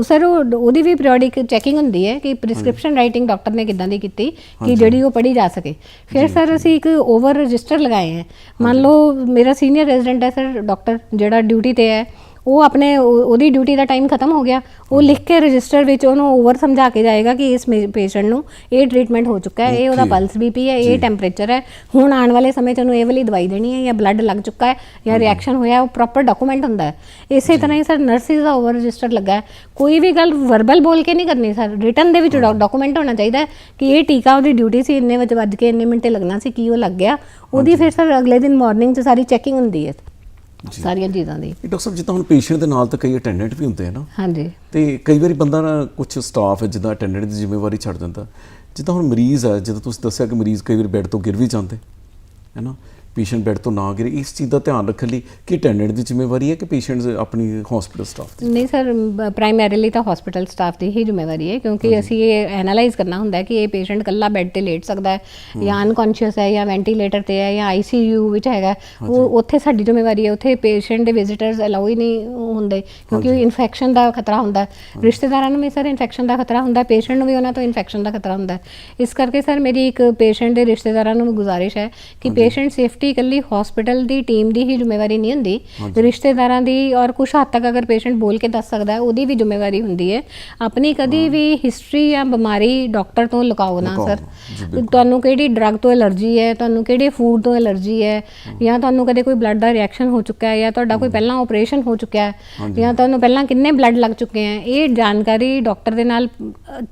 ਸਰ ਉਹ ਉਹਦੀ ਵੀ ਪੀਰੀਓਡਿਕ ਚੈਕਿੰਗ ਹੁੰਦੀ ਹੈ ਕਿ ਪ੍ਰਿਸਕ੍ਰਿਪਸ਼ਨ ਰਾਈਟਿੰਗ ਡਾਕਟਰ ਨੇ ਕਿਦਾਂ ਦੀ ਕੀਤੀ ਕਿ ਜਿਹੜੀ ਉਹ ਪੜ੍ਹੀ ਜਾ ਸਕੇ। ਫਿਰ ਸਰ ਅਸੀਂ ਇੱਕ ਓਵਰ ਰਜਿਸਟਰ ਲਗਾਏ ਹੈ। ਮੰਨ ਲਓ ਮੇਰਾ ਸੀਨੀਅਰ ਰੈਜ਼ੀਡੈਂਟ ਹੈ ਸਰ ਡਾਕਟਰ ਜਿਹੜਾ ਡਿਊਟੀ ਤੇ ਹੈ ਉਹ ਆਪਣੇ ਉਹ- ਉਹਦੀ ਡਿਊਟੀ ਦਾ ਟਾਈਮ ਖਤਮ ਹੋ ਗਿਆ। ਉਹ ਲਿਖ ਕੇ ਰਜਿਸਟਰ ਵਿੱਚ ਉਹਨੂੰ ਓਵਰ ਸਮਝਾ ਕੇ ਜਾਏਗਾ ਕਿ ਇਸ ਪੇਸ਼ੈਂਟ ਨੂੰ ਇਹ ਟ੍ਰੀਟਮੈਂਟ ਹੋ ਚੁੱਕਾ ਹੈ ਇਹ ਉਹਦਾ. ਪਲਸ ਬੀਪੀ ਹੈ। ਇਹ ਟੈਂਪਰੇਚਰ ਹੈ। ਹੁਣ ਆਉਣ ਵਾਲੇ ਸਮੇਂ 'ਚ ਉਹਨੂੰ ਇਹ ਵਾਲੀ ਦਵਾਈ ਦੇਣੀ ਹੈ ਜਾਂ ਬਲੱਡ ਲੱਗ ਚੁੱਕਾ ਹੈ ਜਾਂ ਰਿਐਕਸ਼ਨ ਹੋਇਆ ਉਹ ਪ੍ਰੋਪਰ ਡਾਕੂਮੈਂਟ ਹੁੰਦਾ ਹੈ। ਇਸੇ ਤਰ੍ਹਾਂ ਹੀ ਸਰ ਨਰਸਿਸ ਦਾ ਓਵਰ ਰਜਿਸਟਰ ਲੱਗਾ ਹੈ। ਕੋਈ ਵੀ ਗੱਲ ਵਰਬਲ ਬੋਲ ਕੇ ਨਹੀਂ ਕਰਨੀ ਸਰ। ਰਿਟਨ ਦੇ ਵਿੱਚ ਡਾਕੂਮੈਂਟ ਹੋਣਾ ਚਾਹੀਦਾ ਹੈ ਕਿ ਇਹ ਟੀਕਾ ਉਹਦੀ ਡਿਊਟੀ ਸੀ ਇੰਨੇ ਵਜੇ ਵੱਜ ਕੇ ਇੰਨੇ ਮਿੰਟ ਤੇ ਲੱਗਣਾ ਸੀ ਕੀ ਉਹ ਲੱਗ ਗਿਆ। ਉਹਦੀ ਫਿਰ ਸਰ ਅਗਲੇ ਦਿਨ ਮਾਰਨਿੰਗ 'ਚ ਸਾਰੀ ਚੈਕਿੰਗ ਹੁੰਦੀ ਹੈ। ਸਾਰੀਆਂ ਚੀਜ਼ਾਂ ਦੀ। ਡਾਕਟਰ ਸਾਹਿਬ ਜਿੱਦਾਂ ਹੁਣ ਪੇਸ਼ੈਂਟ ਦੇ ਨਾਲ ਤਾਂ ਕਈ ਅਟੈਂਡੈਂਟ ਵੀ ਹੁੰਦੇ ਆ ਨਾ। ਹਾਂਜੀ। ਤੇ ਕਈ ਵਾਰੀ ਬੰਦਾ ਨਾ ਕੁਝ ਸਟਾਫ ਹੈ ਜਿੱਦਾਂ ਅਟੈਂਡੈਂਟ ਦੀ ਜ਼ਿੰਮੇਵਾਰੀ ਛੱਡ ਦਿੰਦਾ। ਜਿੱਦਾਂ ਹੁਣ ਮਰੀਜ਼ ਹੈ ਜਦੋਂ ਤੁਸੀਂ ਦੱਸਿਆ ਕਿ ਮਰੀਜ਼ ਕਈ ਵਾਰੀ ਬੈੱਡ ਤੋਂ ਗਿਰ ਵੀ ਜਾਂਦੇ ਹੈ ਨਾ? ਪੇਸ਼ੈਂਟ ਬੈੱਡ ਤੋਂ ਨਾ ਗਿਰੇ ਇਸ ਚੀਜ਼ ਦਾ ਧਿਆਨ ਰੱਖਣ ਲਈ ਕਿ ਅਟੈਂਡੈਂਟ ਦੀ ਜ਼ਿੰਮੇਵਾਰੀ ਹੈ ਕਿ ਪੇਸ਼ੈਂਟਸ ਆਪਣੀ ਹਸਪੀਟਲ ਸਟਾਫ ਦੀ? ਨਹੀਂ ਸਰ ਪ੍ਰਾਇਮਰੀਲੀ ਤਾਂ ਹਸਪੀਟਲ ਸਟਾਫ ਦੀ ਹੀ ਜ਼ਿੰਮੇਵਾਰੀ ਹੈ ਕਿਉਂਕਿ ਅਸੀਂ ਇਹ ਐਨਾਲਾਈਜ਼ ਕਰਨਾ ਹੁੰਦਾ ਹੈ ਕਿ ਇਹ ਪੇਸ਼ੈਂਟ ਕੱਲਾ ਬੈੱਡ ਤੇ ਲੇਟ ਸਕਦਾ ਹੈ ਜਾਂ ਅਨਕੌਂਸ਼ੀਅਸ ਹੈ ਜਾਂ ਵੈਂਟੀਲੇਟਰ ਤੇ ਹੈ ਜਾਂ ਆਈਸੀਯੂ ਵਿੱਚ ਹੈਗਾ ਉਹ ਉੱਥੇ ਸਾਡੀ ਜ਼ਿੰਮੇਵਾਰੀ ਹੈ ਉੱਥੇ ਪੇਸ਼ੈਂਟ ਦੇ ਵਿਜ਼ਿਟਰਸ ਅਲਾਉ ਹੀ ਨਹੀਂ ਹੁੰਦੇ ਕਿਉਂਕਿ ਇਨਫੈਕਸ਼ਨ ਦਾ ਖਤਰਾ ਹੁੰਦਾ ਹੈ। ਰਿਸ਼ਤੇਦਾਰਾਂ ਨੂੰ ਵੀ ਸਰ ਇਨਫੈਕਸ਼ਨ ਦਾ ਖਤਰਾ ਹੁੰਦਾ ਹੈ ਪੇਸ਼ੈਂਟ ਨੂੰ ਵੀ ਉਹਨਾਂ ਤੋਂ ਇਨਫੈਕਸ਼ਨ ਦਾ ਖਤਰਾ ਹੁੰਦਾ ਹੈ। ਇਸ ਕਰਕੇ ਸਰ ਮੇਰੀ ਇੱਕ ਪੇਸ਼ੈਂਟ ਦੇ ਰਿਸ਼ਤੇਦਾਰਾਂ ਨੂੰ ਗੁਜ਼ਾਰਿਸ਼ ਹੈ ਕਿ ਪੇਸ਼ੈਂਟ ਸੇਫਟੀ ਇਕੱਲੀ ਹਸਪੀਟਲ ਦੀ ਟੀਮ ਦੀ ਹੀ ਜ਼ਿੰਮੇਵਾਰੀ ਨਹੀਂ ਹੁੰਦੀ। ਰਿਸ਼ਤੇਦਾਰਾਂ ਦੀ ਔਰ ਕੁਝ ਹੱਦ ਤੱਕ ਅਗਰ ਪੇਸ਼ੈਂਟ ਬੋਲ ਕੇ ਦੱਸ ਸਕਦਾ ਹੈ ਉਹਦੀ ਵੀ ਜ਼ਿੰਮੇਵਾਰੀ ਹੁੰਦੀ ਹੈ। ਆਪਣੀ ਕਦੀ ਵੀ ਹਿਸਟਰੀ ਜਾਂ ਬਿਮਾਰੀ ਡਾਕਟਰ ਤੋਂ ਲੁਕਾਓ ਨਾ ਸਰ। ਤੁਹਾਨੂੰ ਕਿਹੜੀ ਡਰੱਗ ਤੋਂ ਐਲਰਜੀ ਹੈ ਤੁਹਾਨੂੰ ਕਿਹੜੇ ਫੂਡ ਤੋਂ ਐਲਰਜੀ ਹੈ ਜਾਂ ਤੁਹਾਨੂੰ ਕਦੇ ਕੋਈ ਬਲੱਡ ਦਾ ਰਿਐਕਸ਼ਨ ਹੋ ਚੁੱਕਾ ਹੈ ਜਾਂ ਤੁਹਾਡਾ ਕੋਈ ਪਹਿਲਾਂ ਆਪਰੇਸ਼ਨ ਹੋ ਚੁੱਕਾ ਹੈ ਜਾਂ ਤੁਹਾਨੂੰ ਪਹਿਲਾਂ ਕਿੰਨੇ ਬਲੱਡ ਲੱਗ ਚੁੱਕੇ ਹੈ ਇਹ ਜਾਣਕਾਰੀ ਡਾਕਟਰ ਦੇ ਨਾਲ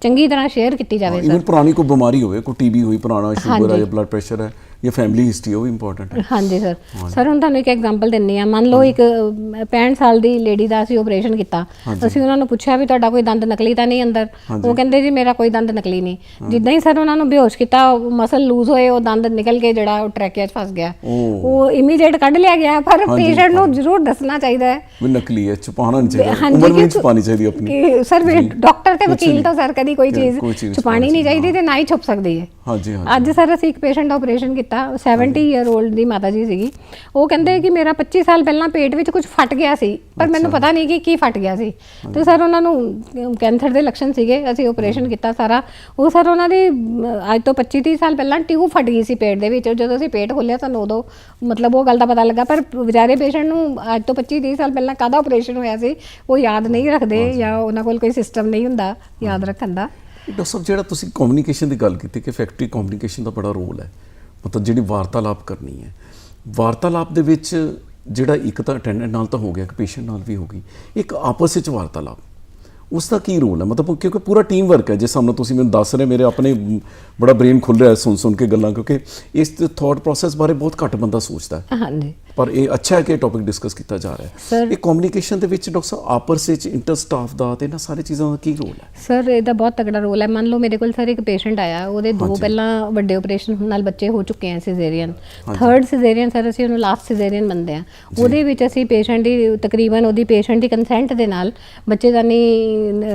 ਚੰਗੀ ਤਰ੍ਹਾਂ ਸ਼ੇਅਰ ਕੀਤੀ ਜਾਵੇ ਸਰ ਇਵਨ ਪੁਰਾਣੀ ਕੋਈ ਬਿਮਾਰੀ ਹੋਵੇ ਕੋਈ ਟੀਬੀ ਹੋਈ ਪੁਰਾਣਾ ਸ਼ੂਗਰ ਹੈ ਬਲੱਡ ਪ੍ਰੈਸ਼ਰ ਹੈ ਜਾਂ ਫੈਮਿਲੀ ਹਿਸਟਰੀ ਉਹ ਵੀ ਇੰਪੋਰਟੈਂਟ ਹੈ ਹਾਂਜੀ ਸਰ ਸਰ ਹੁਣ ਤੁਹਾਨੂੰ ਇੱਕ ਐਗਜ਼ਾਮਪਲ ਦਿੰਨੀ ਆ। ਮੰਨ ਲਓ ਇੱਕ ਅ, 65 ਸਾਲ ਦੀ ਲੇਡੀ ਦਾ ਅਸੀਂ ਆਪਰੇਸ਼ਨ ਕੀਤਾ। ਅਸੀਂ ਉਹਨਾਂ ਨੂੰ ਪੁੱਛਿਆ ਵੀ ਤੁਹਾਡਾ ਕੋਈ ਦੰਦ ਨਕਲੀ ਤਾਂ ਨਹੀਂ ਅੰਦਰ? ਉਹ ਕਹਿੰਦੇ ਜੀ ਮੇਰਾ ਕੋਈ ਦੰਦ ਨਕਲੀ ਨਹੀਂ। ਜਿੱਦਾਂ ਹੀ ਸਰ ਉਹਨਾਂ ਨੂੰ ਬੇਹੋਸ਼ ਕੀਤਾ ਮਸਲ ਲੂਜ਼ ਹੋਏ ਉਹ ਦੰਦ ਨਿਕਲ ਕੇ ਜਿਹੜਾ ਉਹ ਟਰੈਕਿਆ 'ਚ ਫਸ ਗਿਆ। ਉਹ ਇਮੀਡੀਏਟ ਕੱਢ ਲਿਆ ਗਿਆ ਪਰ ਪੇਸ਼ੈਂਟ ਨੂੰ ਜ਼ਰੂਰ ਦੱਸਣਾ ਚਾਹੀਦਾ ਹੈ। ਵੀ ਨਕਲੀ ਹੈ ਛੁਪਾਉਣਾ ਨਹੀਂ ਚਾਹੀਦਾ। ਉਮਰ ਵੀ ਕਿ- ਛੁਪਾਣੀ ਚਾਹੀਦੀ ਆਪਣੀ। ਕਿ ਸਰ ਵੀ ਡਾਕਟਰ ਤੇ ਵਕੀਲ। ਤੋਂ ਸਰ ਕਦੀ ਕੋਈ ਚੀਜ਼ ਛੁਪਾਣੀ ਨਹੀਂ ਚਾਹੀਦੀ ਤੇ ਨਾ ਹੀ ਛੁਪ ਸਕਦੀ ਹੈ। ਹਾਂਜੀ ਹਾਂਜੀ। ਅੱਜ ਸਰ ਅਸੀਂ ਇੱਕ ਪੇਸ਼ੈਂਟ ਆਪਰੇਸ਼ਨ ਕੀਤਾ। 70 ਇਅਰ 올ਡ ਦੀ ਮਾਤਾ ਜੀ ਸੀਗੀ। ਉਹ ਕਹਿੰਦੇ ਕਿ ਮੇਰਾ 25 ਸਾਲ ਪਹਿਲਾਂ ਪੇਟ ਵਿੱਚ ਕੁਝ ਫਟ ਗਿਆ ਸੀ ਪਰ ਮੈਨੂੰ ਪਤਾ ਨਹੀਂ ਕਿ ਕੀ ਫਟ ਗਿਆ ਸੀ। ਤੇ ਸਰ ਉਹਨਾਂ ਨੂੰ ਕੈਂਸਰ ਦੇ ਲੱਛਣ ਸੀਗੇ ਅਸੀਂ ਆਪਰੇਸ਼ਨ ਕੀਤਾ ਸਾਰਾ। ਉਹ ਸਰ ਉਹਨਾਂ ਦੀ ਅੱਜ ਤੋਂ 25 30 ਸਾਲ ਪਹਿਲਾਂ ਟਿਊਬ ਫਟ ਗਈ ਸੀ ਪੇਟ ਦੇ ਵਿੱਚ। ਜਦੋਂ ਅਸੀਂ ਪੇਟ ਖੋਲਿਆ ਸਾਨੂੰ ਉਦੋਂ ਮਤਲਬ ਉਹ ਗੱਲ ਦਾ ਪਤਾ ਲੱਗਾ ਪਰ ਵਿਚਾਰੇ ਪੇਸ਼ੈਂਟ ਨੂੰ ਅੱਜ ਤੋਂ 25 30 ਸਾਲ ਪਹਿਲਾਂ ਕਾਹਦਾ ਆਪਰੇਸ਼ਨ ਹੋਇਆ ਸੀ ਉਹ ਯਾਦ ਨਹੀਂ ਰੱਖਦੇ ਜਾਂ ਉਹਨਾਂ ਕੋਲ ਕੋਈ ਸਿਸਟਮ ਨਹੀਂ ਹੁੰਦਾ ਯਾਦ ਰੱਖਣ ਦਾ। ਡਾਕਟਰ ਸਾਹਿਬ ਜਿਹੜਾ ਤੁਸੀਂ ਕਮਿਊਨੀਕੇਸ਼ਨ ਦੀ ਗੱਲ ਕੀਤੀ ਕਿ ਫੈਕਟਰੀ ਕਮਿਊਨੀਕੇਸ਼ਨ ਦਾ ਬੜਾ ਰੋਲ ਹੈ ਮਤਲਬ ਜਿਹੜੀ ਵਾਰਤਾਲਾਪ ਕਰਨੀ ਹੈ। ਵਾਰਤਾਲਾਪ ਦੇ ਵਿੱਚ ਜਿਹੜਾ ਇੱਕ ਤਾਂ ਅਟੈਂਡੈਂਟ ਨਾਲ ਤਾਂ ਹੋ ਗਿਆ, ਇੱਕ ਪੇਸ਼ੈਂਟ ਨਾਲ ਵੀ ਹੋ ਗਈ। ਇੱਕ ਆਪਸ ਵਿੱਚ ਵਾਰਤਾਲਾਪ। ਉਸ ਦਾ ਕੀ ਰੋਲ ਹੈ? ਮਤਲਬ ਕਿਉਂਕਿ ਪੂਰਾ ਟੀਮ ਵਰਕ ਹੈ। ਜਿਸ ਸਾਹਮਣੇ ਤੁਸੀਂ ਮੈਨੂੰ ਦੱਸ ਰਹੇ ਮੇਰੇ ਆਪਣੇ ਬੜਾ ਬ੍ਰੇਨ ਖੁੱਲ ਰਿਹਾ ਸੁਣ ਸੁਣ ਕੇ ਗੱਲਾਂ, ਕਿਉਂਕਿ ਇਸ ਥਾਟ ਪ੍ਰੋਸੈਸ ਬਾਰੇ ਬਹੁਤ ਘੱਟ ਬੰਦਾ ਸੋਚਦਾ ਹੈ। ਹਾਂਜੀ। ਪਰ ਇਹ ਅੱਛਾ ਹੈ ਕਿ ਟੌਪਿਕ ਡਿਸਕਸ ਕੀਤਾ ਜਾ ਰਿਹਾ ਹੈ। ਇਹ ਕਮਿਊਨੀਕੇਸ਼ਨ ਦੇ ਵਿੱਚ ਡਾਕਟਰ ਸਾਹਿਬ ਆਪਸ ਵਿੱਚ ਇੰਟਰ ਸਟਾਫ ਦਾ ਤੇ ਇਹਨਾਂ ਸਾਰੀ ਚੀਜ਼ਾਂ ਦਾ ਕੀ ਰੋਲ ਹੈ? ਸਰ ਇਹਦਾ ਬਹੁਤ ਤਕੜਾ ਰੋਲ ਹੈ। ਮੰਨ ਲਓ ਮੇਰੇ ਕੋਲ ਸਰ ਇੱਕ ਪੇਸ਼ੈਂਟ ਆਇਆ ਉਹਦੇ ਦੋ ਪਹਿਲਾਂ ਵੱਡੇ ਆਪਰੇਸ਼ਨ ਨਾਲ ਬੱਚੇ ਹੋ ਚੁੱਕੇ ਆ ਸਿਜ਼ੇਰੀਅਨ ਥਰਡ ਸਿਜ਼ੇਰੀਅਨ ਸਰ ਅਸੀਂ ਉਹਨੂੰ ਲਾਸਟ ਸਿਜ਼ੇਰੀਅਨ ਮੰਨਦੇ ਆ ਉਹਦੇ ਵਿੱਚ ਅਸੀਂ ਪੇਸ਼ੈਂਟ ਦੀ ਤਕਰੀਬਨ ਉਹਦੀ ਪੇਸ਼ੈਂਟ ਦੀ ਕੰਸੈਂਟ ਦੇ ਨਾਲ ਬੱਚੇਦਾਨੀ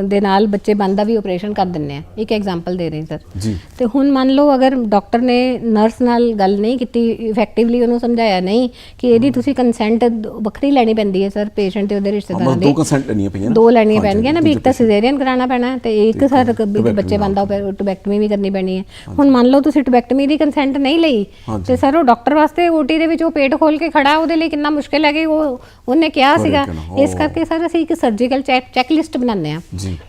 ਦੇ ਨਾਲ ਬੱਚੇ ਬੰਦ ਵੀ ਆਪਰੇਸ਼ਨ ਕਰ ਦਿੰਨੇ ਆ ਇੱਕ ਐਗਜ਼ਾਮਪਲ ਦੇ ਰਹੇ ਸਰ ਜੀ। ਤੇ ਹੁਣ ਮੰਨ ਲਓ ਅਗਰ ਡਾਕਟਰ ਨੇ ਨਰਸ ਨਾਲ ਗੱਲ ਨਹੀਂ ਕੀਤੀ ਇਫੈਕਟਿਵਲੀ ਉਹਨੂੰ ਸਮਝਾਇਆ ਨਹੀਂ ਕਿ ਇਹਦੀ ਤੁਸੀਂ ਕੰਸੈਂਟ ਵੱਖਰੀ ਲੈਣੀ ਪੈਂਦੀ ਹੈ ਸਰ ਪੇਸ਼ੈਂਟ ਤੇ ਉਹਦੇ ਰਿਸ਼ਤੇਦਾਰਾਂ ਦੀ ਦੋ। ਕੰਸੈਂਟ ਲੈਣੀਆਂ ਪਈਆਂ? ਦੋ ਲੈਣੀਆਂ ਪੈਣਗੀਆਂ ਨਾ ਵੀ ਇੱਕ ਤਾਂ ਸਿਜ਼ੇਰੀਅਨ ਕਰਾਉਣਾ ਪੈਣਾ ਤੇ ਇੱਕ ਸਰ ਬੱਚੇ ਬੰਦਾ ਟੁਬੈਕਟਮੀ ਵੀ ਕਰਨੀ ਪੈਣੀ ਹੈ। ਹੁਣ ਮੰਨ ਲਓ ਤੁਸੀਂ ਟੁਬੈਕਟਮੀ ਦੀ ਕੰਸੈਂਟ ਨਹੀਂ ਲਈ। ਤੇ ਸਰ ਉਹ ਡਾਕਟਰ ਵਾਸਤੇ ਓਟੀ ਦੇ ਵਿੱਚ ਉਹ ਪੇਟ ਖੋਲ ਕੇ ਖੜਾ ਉਹਦੇ ਲਈ ਕਿੰਨਾ ਮੁਸ਼ਕਿਲ ਹੈ ਕਿ ਉਹ ਉਹਨੇ ਕਿਹਾ ਸੀਗਾ। ਇਸ ਕਰਕੇ ਸਰ ਅਸੀਂ ਇੱਕ ਸਰਜੀਕਲ ਚੈੱਕ ਲਿਸਟ ਬਣਾਉਂਦੇ ਆ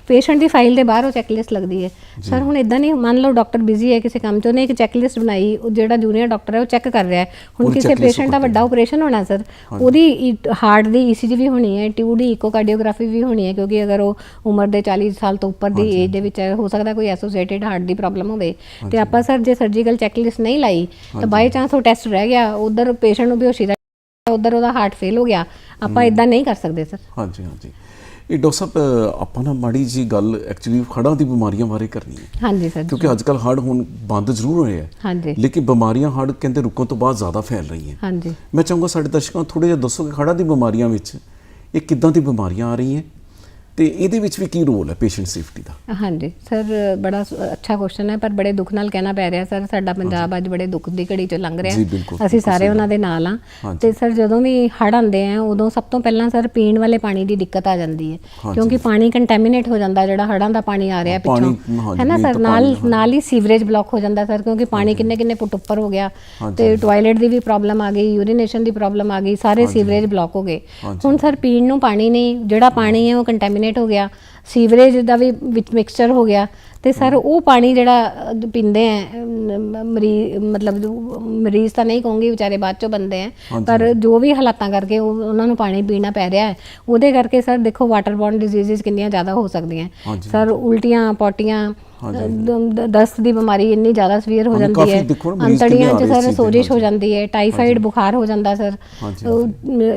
ਪੇਸ਼ੈਂਟ ਦੀ ਫਾਈਲ ਦੇ ਬਾਹਰ ਉਹ ਚੈੱਕ ਲਿਸਟ ਲੱਗਦੀ ਹੈ। ਸਰ ਹੁਣ ਇਦਾਂ ਨਹੀਂ ਮੰਨ ਲਓ ਡਾਕਟਰ ਬਿਜ਼ੀ ਹੈ ਕਿਸੇ ਕੰਮ 'ਚ ਉਹਨੇ ਇੱਕ ਚੈੱਕ ਲਿਸਟ ਬਣਾਈ ਉਹ ਜਿਹੜਾ ਜੂਨੀਅਰ ਡਾਕਟਰ ਹੈ ਉਹ ਚੈੱਕ ਕਰ ਰਿਹਾ ਹੈ। ਹੁਣ ਕਿਸੇ ਪੇਸ਼ੈਂਟ ਦਾ ਵੱਡਾ ਆਪਰੇਸ਼ਨ ਹੋਣਾ ਸਰ ਉਹਦੀ ਹਾਰਟ ਦੀ ਈਸੀਜੀ ਵੀ ਹੋਣੀ ਹੈ ਟਿਊ ਦੀ ਇਕੋਕਾਰਡੀਓਗ੍ਰਾਫੀ ਵੀ ਹੋਣੀ ਹੈ ਕਿਉਂਕਿ ਅਗਰ ਉਹ ਉਮਰ ਦੇ 40 ਸਾਲ ਤੋਂ ਉੱਪਰ ਦੀ ਏਜ ਦੇ ਵਿੱਚ ਹੈ ਹੋ ਸਕਦਾ ਕੋਈ ਐਸੋਸੀਏਟਿਡ ਹਾਰਟ ਦੀ ਪ੍ਰੋਬਲਮ ਹੋਵੇ। ਤੇ ਆਪਾਂ ਸਰ ਜੇ ਸਰਜੀਕਲ ਚੈੱਕ ਲਿਸਟ ਨਹੀਂ ਲਾਈ ਤਾਂ ਬਾਈ ਚਾਂਸ ਉਹ ਟੈਸਟ ਰਹਿ ਗਿਆ ਉਧਰ ਪੇਸ਼ੈਂਟ ਨੂੰ ਬੇਹੋਸ਼ੀ ਦਾ ਉਧਰ ਉਹਦਾ ਹਾਰਟ ਫੇਲ ਹੋ ਗਿਆ। ਆਪਾਂ ਇਦਾਂ ਨਹੀਂ ਕਰ ਸਕਦੇ ਸਰ ਹਾਂਜੀ ਹਾਂਜੀ। ਇਹ ਡਾਕਟਰ ਸਾਹਿਬ ਆਪਾਂ ਨਾ ਮਾੜੀ ਜੀ ਗੱਲ ਐਕਚੁਅਲੀ ਹੜ੍ਹਾਂ ਦੀ ਬਿਮਾਰੀਆਂ ਬਾਰੇ ਕਰਨੀ ਹੈ। ਹਾਂਜੀ ਸਰ ਕਿਉਂਕਿ ਅੱਜ ਕੱਲ ਹੜ੍ਹ ਹੁਣ ਬੰਦ ਜ਼ਰੂਰ ਹੋਏ ਹੈ ਹਾਂਜੀ। ਲੇਕਿਨ ਬਿਮਾਰੀਆਂ ਹੜ੍ਹ ਕਹਿੰਦੇ ਰੁਕਣ ਤੋਂ ਬਾਅਦ ਜ਼ਿਆਦਾ ਫੈਲ ਰਹੀਆਂ। ਹਾਂਜੀ। ਮੈਂ ਚਾਹੂੰਗਾ ਸਾਡੇ ਦਰਸ਼ਕਾਂ ਨੂੰ ਥੋੜਾ ਜਿਹਾ ਦੱਸੋ ਕਿ ਹੜ੍ਹਾਂ ਦੀ ਬਿਮਾਰੀਆਂ ਵਿੱਚ ਇਹ ਕਿੱਦਾਂ ਦੀ ਬਿਮਾਰੀਆਂ ਆ ਰਹੀਆਂ? ਤੇ ਇਹਦੇ ਵਿੱਚ ਵੀ ਕੀ ਰੋਲ ਹੈ ਪੇਸ਼ੈਂਟ ਸੇਫਟੀ ਦਾ? ਹਾਂਜੀ ਸਰ ਬੜਾ ਅੱਛਾ ਕੁਐਸਚਨ ਹੈ ਪਰ ਬੜੇ ਦੁੱਖ ਨਾਲ ਕਹਿਣਾ ਪੈ ਰਿਹਾ ਸਰ ਸਾਡਾ ਪੰਜਾਬ ਅੱਜ ਬੜੇ ਦੁੱਖ ਦੀ ਘੜੀ 'ਚ ਲੰਘ ਰਿਹਾ। ਅਸੀਂ ਸਾਰੇ ਉਹਨਾਂ ਦੇ ਨਾਲ ਆ। ਤੇ ਸਰ ਜਦੋਂ ਵੀ ਹੜ੍ਹ ਆਉਂਦੇ ਆ ਉਦੋਂ ਸਭ ਤੋਂ ਪਹਿਲਾਂ ਸਰ ਪੀਣ ਵਾਲੇ ਪਾਣੀ ਦੀ ਦਿੱਕਤ ਆ ਜਾਂਦੀ ਹੈ। ਕਿਉਂਕਿ ਪਾਣੀ ਕੰਟੈਮੀਨੇਟ ਹੋ ਜਾਂਦਾ ਜਿਹੜਾ ਹੜ੍ਹਾਂ ਦਾ ਪਾਣੀ ਆ ਰਿਹਾ ਪਿੱਛੋਂ। ਹੈ ਨਾ ਸਰ? ਨਾਲ। ਨਾਲ ਹੀ ਸੀਵਰੇਜ ਬਲੌਕ ਹੋ ਜਾਂਦਾ ਸਰ ਕਿਉਂਕਿ ਪਾਣੀ ਕਿੰਨੇ ਕਿੰਨੇ ਫੁੱਟ ਉੱਪਰ ਹੋ ਗਿਆ। ਤੇ ਟਾਇਲਟ ਦੀ ਵੀ ਪ੍ਰੋਬਲਮ ਆ ਗਈ ਯੂਰੀਨੇਸ਼ਨ ਦੀ ਪ੍ਰੋਬਲਮ ਆ ਗਈ ਸਾਰੇ ਸੀਵਰੇਜ ਬਲੌਕ ਹੋ ਗਏ। ਹੁਣ ਸਰ ਪੀਣ ਨੂੰ ਪਾਣੀ ਨਹੀਂ ਜਿਹੜਾ ਪਾਣੀ ਹੈ ਉਹ ਕੰਟੈਮੀਨੇਟ ਹੋ ਗਿਆ ਸੀਵਰੇਜ ਦਾ ਵੀ ਵਿੱਚ ਮਿਕਸਚਰ ਹੋ ਗਿਆ ਤੇ ਸਰ ਉਹ ਪਾਣੀ ਜਿਹੜਾ ਪੀਂਦੇ ਆ ਮਰੀਜ਼ ਮਤਲਬ ਮਰੀਜ਼ ਤਾਂ ਨਹੀਂ ਕਹੂੰਗੀ ਵਿਚਾਰੇ ਬਾਅਦ ਚੋਂ ਬੰਦੇ ਆ। ਪਰ ਜੋ ਵੀ ਹਾਲਾਤਾਂ ਕਰਕੇ ਉਹ- ਉਹਨਾਂ ਨੂੰ ਪਾਣੀ ਪੀਣਾ ਪੈ ਰਿਹਾ ਹੈ ਉਹਦੇ ਕਰਕੇ ਸਰ ਦੇਖੋ ਵਾਟਰ ਬੌਰਨ ਡਿਜ਼ੀਜ਼ਸ ਕਿੰਨੀਆਂ ਜ਼ਿਆਦਾ ਹੋ ਸਕਦੀਆਂ। ਸਰ ਉਲਟੀਆਂ ਪੋਟੀਆਂ ਹਾਂਜੀ। ਦ- ਦ- ਦਸਤ ਦੀ ਬਿਮਾਰੀ ਇੰਨੀ ਜ਼ਿਆਦਾ ਸਵੀਅਰ ਹੋ ਜਾਂਦੀ ਹੈ। ਅੰਤੜੀਆਂ 'ਚ ਸਰ ਦੇ, ਸੋਜਿਸ਼ ਹੋ। ਜਾਂਦੀ ਹੈ ਟਾਈਫਾਈਡ ਬੁਖਾਰ ਹੋ ਜਾਂਦਾ ਸਰ।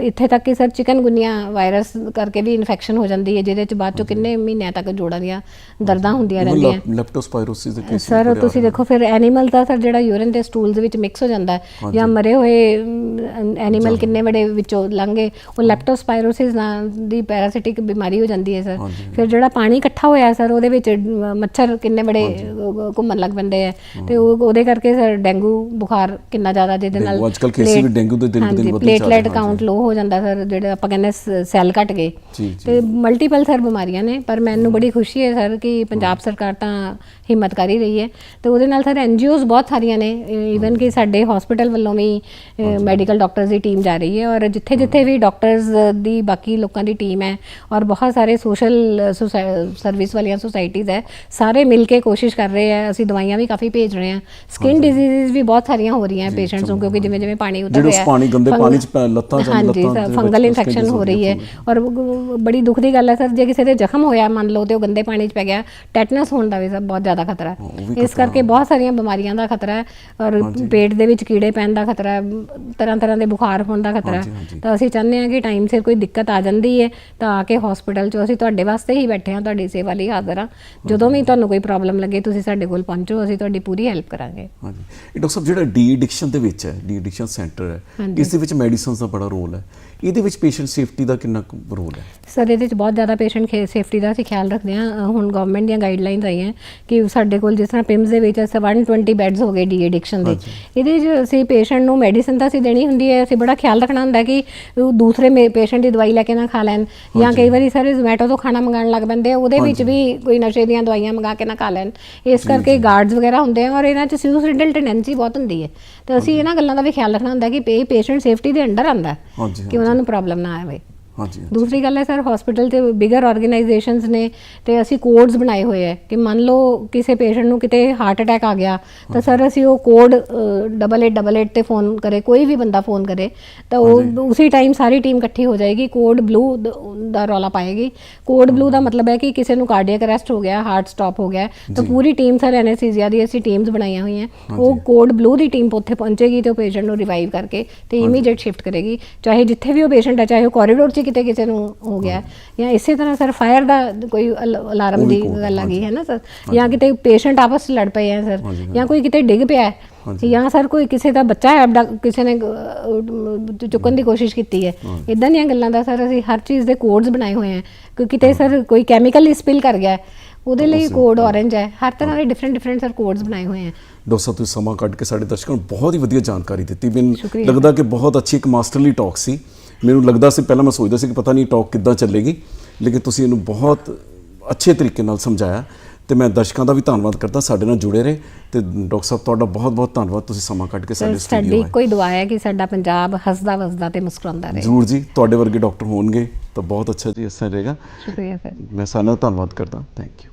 ਇੱਥੇ ਤੱਕ ਕਿ ਸਰ ਚਿਕਨਗੁਨੀਆ ਵਾਇਰਸ ਕਰਕੇ ਵੀ ਇਨਫੈਕਸ਼ਨ ਹੋ ਜਾਂਦੀ ਹੈ ਜਿਹਦੇ ਚ ਬਾਅਦ ਚੋਂ ਕਿੰਨੇ ਮਹੀਨਿਆਂ ਤੱਕ ਜੋੜਾਂ ਦੀਆਂ ਦਰਦਾਂ ਹੁੰਦੀਆਂ ਰਹਿੰਦੀਆਂ। ਲੈਪਟੋਸਪਾਇਰੋਸਿਸ ਦੇ ਕੇਸ ਸਰ ਤੁਸੀਂ ਦੇਖੋ ਫਿਰ ਐਨੀਮਲ ਦਾ ਸਰ ਜਿਹੜਾ ਯੂਰਿਨ ਤੇ ਸਟੂਲਸ ਵਿੱਚ ਮਿਕਸ ਹੋ ਜਾਂਦਾ ਹੈ ਜਾਂ ਮਰੇ ਹੋਏ ਐਨੀਮਲ ਕਿੰਨੇ ਬੜੇ ਵਿੱਚੋਂ ਲੰਘੇ ਉਹ ਲੈਪਟੋਸਪਾਇਰੋਸਿਸ ਨਾਂ ਦੀ ਪੈਰਾਸਿਟਿਕ ਬਿਮਾਰੀ ਹੋ ਜਾਂਦੀ ਹੈ ਸਰ। ਫਿਰ ਜਿਹੜਾ ਪਾਣੀ ਇਕੱਠਾ ਹੋਇਆ ਸਰ ਉਹਦੇ ਵਿੱਚ ਮੱਛਰ ਕਿੰਨੇ ਬੜੇ ਘੁੰਮਣ ਲੱਗ ਪੈਂਦੇ ਆ। ਤੇ ਉਹ ਉਹਦੇ ਕਰਕੇ ਸਰ ਡੇਂਗੂ ਬੁਖਾਰ ਕਿੰਨਾ ਜ਼ਿਆਦਾ ਜਿਹਦੇ ਨਾਲ ਅੱਜ-ਕੱਲ੍ਹ cases ਵੀ ਡੇਂਗੂ ਦੇ ਦਿਨ ਦਿਨ ਵੱਧਦੇ ਪਲੇਟਲੈਟ। ਕਾਊਂਟ ਲੋ ਹੋ ਜਾਂਦਾ ਸਰ ਜਿਹੜੇ ਆਪਾਂ ਕਹਿੰਦੇ ਸੈੱਲ ਘਟ ਗਏ। ਤੇ ਮਲਟੀਪਲ ਸਰ ਬਿਮਾਰੀਆਂ ਨੇ ਪਰ ਮੈਨੂੰ ਬੜੀ ਖੁਸ਼ੀ ਹੈ ਸਰ ਕਿ ਪੰਜਾਬ ਸਰਕਾਰ ਤਾਂ ਹਿੰਮਤ ਕਰ ਹੀ ਰਹੀ ਹੈ। ਤੇ ਉਹਦੇ ਨਾਲ ਸਰ ਐਨਜੀਓਜ਼ ਬਹੁਤ ਸਾਰੀਆਂ ਨੇ ਈਵਨ ਕਿ ਸਾਡੇ ਹਸਪੀਟਲ ਵੱਲੋਂ ਵੀ ਮੈਡੀਕਲ ਡਾਕਟਰਸ ਦੀ ਟੀਮ ਜਾ ਰਹੀ ਹੈ ਔਰ ਜਿੱਥੇ ਜਿੱਥੇ ਵੀ ਡਾਕਟਰਸ ਦੀ ਬਾਕੀ ਲੋਕਾਂ ਦੀ ਟੀਮ ਹੈ ਔਰ ਬਹੁਤ ਸਾਰੇ ਸੋਸ਼ਲ ਸਰਵਿਸ ਵਾਲੀਆਂ ਸੁਸਾਇਟੀਜ਼ ਹੈ ਸਾਰੇ ਮਿਲ ਕੇ ਕੋਸ਼ਿਸ਼ ਕਰ ਰਹੇ ਆ ਅਸੀਂ ਦਵਾਈਆਂ ਵੀ ਕਾਫੀ ਭੇਜ ਰਹੇ ਹਾਂ ਸਕਿਨ ਡਿਜ਼ੀਜ਼ਸ ਵੀ ਬਹੁਤ ਸਾਰੀਆਂ ਹੋ ਰਹੀਆਂ ਪੇਸ਼ੈਂਟਸ ਨੂੰ ਕਿਉਂਕਿ ਜਿਵੇਂ ਜਿਵੇਂ ਪਾਣੀ ਉਤਰ ਰਿਹਾ ਪਾਣੀ, ਗੰਦੇ ਪਾਣੀ 'ਚ ਲੱਤਾਂ 'ਚ- ਹਾਂਜੀ ਲੱਤਾਂ ਫੰਗਲ ਇਨਫੈਕਸ਼ਨ ਹੋ ਰਹੀ ਹੈ। ਔਰ ਬੜੀ ਦੁੱਖ ਦੀ ਗੱਲ ਹੈ ਸਰ ਜੇ ਕਿਸੇ ਦੇ ਜ਼ਖਮ ਹੋਇਆ ਮੰਨ ਲਓ ਤੇ ਉਹ ਗੰਦੇ ਪਾਣੀ 'ਚ ਪੈ ਗਿਆ ਟੈਟਨਸ ਹੋਣ ਦਾ ਵੀ ਸਰ ਬਹੁਤ ਜ਼ਿਆਦਾ ਖਤਰਾ ਹਾਂ, ਹੈ ਇਸ ਕਰਕੇ ਬਹੁਤ ਸਾਰੀਆਂ ਬਿਮਾਰੀਆਂ ਦਾ ਖਤਰਾ ਹੈ ਔਰ ਪੇਟ ਦੇ ਵਿੱਚ ਕੀੜੇ ਪੈਣ ਦਾ ਖਤਰਾ ਹੈ ਤਰ੍ਹਾਂ ਤਰ੍ਹਾਂ ਦੇ ਬੁਖਾਰ ਹੋਣ ਦਾ ਖਤਰਾ ਹੈ। ਤਾਂ ਅਸੀਂ ਚਾਹੁੰਦੇ ਹਾਂ ਕਿ ਟਾਈਮ ਸਿਰ ਕੋਈ ਦਿੱਕਤ ਆ ਜਾਂਦੀ ਹੈ ਤਾਂ ਆ ਕੇ ਹਸਪੀਟਲ 'ਚ ਅਸੀਂ ਤੁਹਾਡੇ ਵਾਸਤੇ ਹੀ ਬੈਠੇ ਹਾਂ ਤੁਹਾਡੀ ਸੇਵਾ ਲਈ ਹਾਜ਼ਰ ਹਾਂ। ਜਦੋਂ ਵੀ ਤੁਹਾਨੂੰ ਕੋਈ ਪ੍ਰੋਬਲਮ ਲੱਗੇ ਤੁਸੀਂ ਸਾਡੇ ਕੋਲ ਪਹੁੰਚੋ ਅਸੀਂ ਤੁਹਾਡੀ ਪੂਰੀ ਹੈਲਪ ਕਰਾਂਗੇ। ਹਾਂਜੀ। ਇਹ ਡਾਕਟਰ ਸਾਹਿਬ ਜਿਹੜਾ ਡੀ ਐਡਿਕਸ਼ਨ ਦੇ ਵਿੱਚ ਹੈ ਡੀ ਐਡਿਕਸ਼ਨ ਸੈਂਟਰ ਹੈ। ਇਸ ਦੇ ਵਿੱਚ ਮੈਡੀਸਿਨਸ ਦਾ ਬੜਾ ਰੋਲ ਹੈ। ਇਹਦੇ ਵਿੱਚ ਪੇਸ਼ੈਂਟ ਸੇਫਟੀ ਦਾ ਕਿੰਨਾ ਰੋਲ ਹੈ? ਸਰ ਇਹਦੇ ਵਿੱਚ ਬਹੁਤ ਜ਼ਿਆਦਾ ਪੇਸ਼ੈਂਟ ਸੇਫਟੀ ਦਾ ਅਸੀਂ ਖਿਆਲ ਰੱਖਦੇ ਹਾਂ। ਹੁਣ ਗਵਰਨਮੈਂਟ ਦੀਆਂ ਗਾਈਡਲਾਈਨਸ ਆਈਆਂ ਕਿ ਸਾਡੇ ਕੋਲ ਜਿਸ ਤਰ੍ਹਾਂ ਪਿਮਸ ਦੇ ਵਿੱਚ ਅਸਾਂ 120 ਬੈੱਡਸ ਹੋ ਗਏ ਡੀ ਐਡਿਕਸ਼ਨ ਦੇ। ਇਹਦੇ 'ਚ ਅਸੀਂ ਪੇਸ਼ੈਂਟ ਨੂੰ ਮੈਡੀਸਿਨ ਤਾਂ ਅਸੀਂ ਦੇਣੀ ਹੁੰਦੀ ਹੈ। ਅਸੀਂ ਬੜਾ ਖਿਆਲ ਰੱਖਣਾ ਹੁੰਦਾ ਕਿ ਉਹ ਦੂਸਰੇ ਪੇਸ਼ੈਂਟ ਦੀ ਦਵਾਈ ਲੈ ਕੇ ਨਾ ਖਾ ਲੈਣ। ਜਾਂ ਕਈ ਵਾਰੀ ਸਰ ਜ਼ੋਮੈਟੋ ਤੋਂ ਖਾਣਾ ਮੰਗਾਉਣ ਲੱਗ ਪੈਂਦੇ ਆ। ਉਹਦੇ ਵਿੱਚ ਵੀ ਕੋਈ ਨਸ਼ੇ ਦੀਆਂ ਦਵਾਈਆਂ ਮੰਗਾ ਕੇ ਨਾ ਖਾ ਲੈਣ। ਇਸ ਕਰਕੇ ਗਾਰਡਸ ਵਗੈਰਾ ਹੁੰਦੇ ਆ ਔਰ ਇਹਨਾਂ 'ਚ ਸੁਸਾਈਡਲ ਟੈਂਡੈਂਸੀ ਬਹੁਤ ਹੁੰਦੀ ਹੈ। ਤੇ ਅਸੀਂ ਇਹਨਾਂ ਗੱਲਾਂ ਦਾ ਵੀ ਖਿਆਲ ਰੱਖਣਾ ਹੁੰਦਾ ਕਿ ਇਹ ਪੇਸ਼ੈਂਟ ਸੇਫਟੀ ਦੇ ਅੰਡਰ ਆਂਦਾ ਹੈ ਹਾਂਜੀ ਕਿ ਉਹਨਾਂ ਨੂੰ ਪ੍ਰੋਬਲਮ ਨਾ ਆਵੇ। ਹਾਂਜੀ ਦੂਸਰੀ ਗੱਲ ਹੈ ਸਰ ਹਸਪੀਟਲ ਤੇ ਬਿਗਰ ਆਰਗੇਨਾਈਜੇਸ਼ਨਸ ਨੇ ਤੇ ਅਸੀਂ ਕੋਡਸ ਬਣਾਏ ਹੋਏ ਹੈ ਕਿ ਮੰਨ ਲਓ ਕਿਸੇ ਪੇਸ਼ੈਂਟ ਨੂੰ ਕਿਤੇ ਹਾਰਟ ਅਟੈਕ ਆ ਗਿਆ ਤਾਂ ਸਰ ਅਸੀਂ ਉਹ ਕੋਡ 8888 ਤੇ ਫੋਨ ਕਰੇ ਕੋਈ ਵੀ ਬੰਦਾ ਫੋਨ ਕਰੇ ਤਾਂ ਉਹ ਉਸੇ ਟਾਈਮ ਸਾਰੀ ਟੀਮ ਇਕੱਠੀ ਹੋ ਜਾਏਗੀ ਕੋਡ ਬਲੂ ਦਾ ਰੌਲਾ ਪਾਏਗੀ। ਕੋਡ ਬਲੂ ਦਾ ਮਤਲਬ ਹੈ ਕਿ ਕਿਸੇ ਨੂੰ ਕਾਰਡੀਅਕ ਅਰੈਸਟ ਹੋ ਗਿਆ ਹਾਰਟ ਸਟਾਪ ਹੋ ਗਿਆ ਤਾਂ ਪੂਰੀ ਟੀਮ ਸਰ ਐਨਐਸਸੀਜ਼ੀਆ ਦੀ ਅਸੀਂ ਟੀਮਸ ਬਣਾਈਆਂ ਹੋਈਆਂ ਉਹ ਕੋਡ ਬਲੂ ਦੀ ਟੀਮ ਉੱਥੇ ਪਹੁੰਚੇਗੀ ਤੇ ਉਹ ਪੇਸ਼ੈਂਟ ਨੂੰ ਰਿਵਾਈਵ ਕਰਕੇ ਤੇ ਇਮੀਡੀਏਟ ਸ਼ਿਫਟ ਕਰੇਗੀ। ਚਾਹੇ ਜਿੱਥੇ ਵੀ ਉਹ ਪੇਸ਼ੈਂਟ ਹੈ ਚਾਹੇ ਉਹ ਕੋਰੀਡੋਰ 'ਚ ਕਿਤੇ ਕਿਸੇ ਨੂੰ ਹੋ ਗਿਆ। ਜਾਂ ਇਸੇ ਤਰ੍ਹਾਂ ਸਰ ਫਾਇਰ ਦਾ ਕੋਈ ਅਲਾਰਮ ਦੀ ਗੱਲ ਆ ਗਈ ਹੈ ਨਾ ਸਰ। ਜਾਂ ਕਿਤੇ ਪੇਸ਼ੈਂਟ ਆਪਸ ਲੜ ਪਏ ਹੈ ਸਰ। ਜਾਂ ਕੋਈ ਕਿਤੇ ਡਿੱਗ ਪਿਆ। ਹੈ ਜਾਂ ਸਰ ਕੋਈ ਕਿਸੇ ਦਾ ਬੱਚਾ ਹੈ ਕਿਸੇ ਨੇ ਚੁੱਕਣ ਦੀ ਕੋਸ਼ਿਸ਼ ਕੀਤੀ ਹੈ। ਇਦਾਂ ਦੀਆਂ ਗੱਲਾਂ ਦਾ ਸਰ ਅਸੀਂ ਹਰ ਚੀਜ਼ ਦੇ ਕੋਡਸ ਬਣਾਏ ਹੋਏ ਹੈ ਕਿ ਕਿਤੇ ਸਰ ਕੋਈ ਕੈਮੀਕਲ ਸਪਿਲ ਕਰ ਗਿਆ। ਉਹਦੇ ਲਈ ਕੋਡ orange ਹੈ। ਹਰ ਤਰ੍ਹਾਂ ਦੇ ਡਿਫਰੈਂਟ ਡਿਫਰੈਂਟ ਸਰ ਕੋਡਸ ਬਣਾਏ ਹੋਏ ਹੈ ਡਾਕਟਰ ਸਾਹਿਬ ਤੁਸੀਂ ਸਮਾਂ ਕੱਢ ਕੇ ਸਾਡੇ ਦਰਸ਼ਕਾਂ ਨੂੰ ਬਹੁਤ ਹੀ ਵਧੀਆ ਜਾਣਕਾਰੀ ਦਿੱਤੀ। ਮੈਨੂੰ। ਲੱਗਦਾ ਕਿ ਬਹੁਤ ਅੱਛੀ ਇੱਕ ਮਾਸਟਰਲੀ ਟਾਕ ਸੀ। ਮੈਨੂੰ ਲੱਗਦਾ ਸੀ ਪਹਿਲਾਂ ਮੈਂ ਸੋਚਦਾ ਸੀ ਕਿ ਪਤਾ ਨਹੀਂ ਟਾਕ ਕਿੱਦਾਂ ਚੱਲੇਗੀ ਲੇਕਿਨ ਤੁਸੀਂ ਇਹਨੂੰ ਬਹੁਤ ਅੱਛੇ ਤਰੀਕੇ ਨਾਲ ਸਮਝਾਇਆ ਤੇ ਮੈਂ ਦਰਸ਼ਕਾਂ ਦਾ ਵੀ ਧੰਨਵਾਦ ਕਰਦਾ ਸਾਡੇ ਨਾਲ ਜੁੜੇ ਰਹੇ ਤੇ ਡਾਕਟਰ ਸਾਹਿਬ ਤੁਹਾਡਾ ਬਹੁਤ ਬਹੁਤ ਧੰਨਵਾਦ ਤੁਸੀਂ ਸਮਾਂ ਕੱਢ ਕੇ ਸਾਡੇ ਸਾਡੀ ਸਟੂਡੀਓ ਆਏ ਕੋਈ ਦੁਆ ਹੈ ਕਿ ਸਾਡਾ ਪੰਜਾਬ ਹੱਸਦਾ ਵਸਦਾ ਤੇ ਮੁਸਕਰਾਉਂਦਾ ਰਹੇ। ਜ਼ਰੂਰ ਜੀ ਤੁਹਾਡੇ ਵਰਗੇ ਡਾਕਟਰ ਹੋਣਗੇ ਤਾਂ ਬਹੁਤ ਅੱਛਾ ਜੀ ਤਰ੍ਹਾਂ ਰਹੇਗਾ। ਸ਼ੁਕਰੀਆ ਸਰ। ਮੈਂ ਸਾਰਿਆਂ ਦਾ ਧੰਨਵਾਦ ਕਰਦਾ ਥੈਂਕ ਯੂ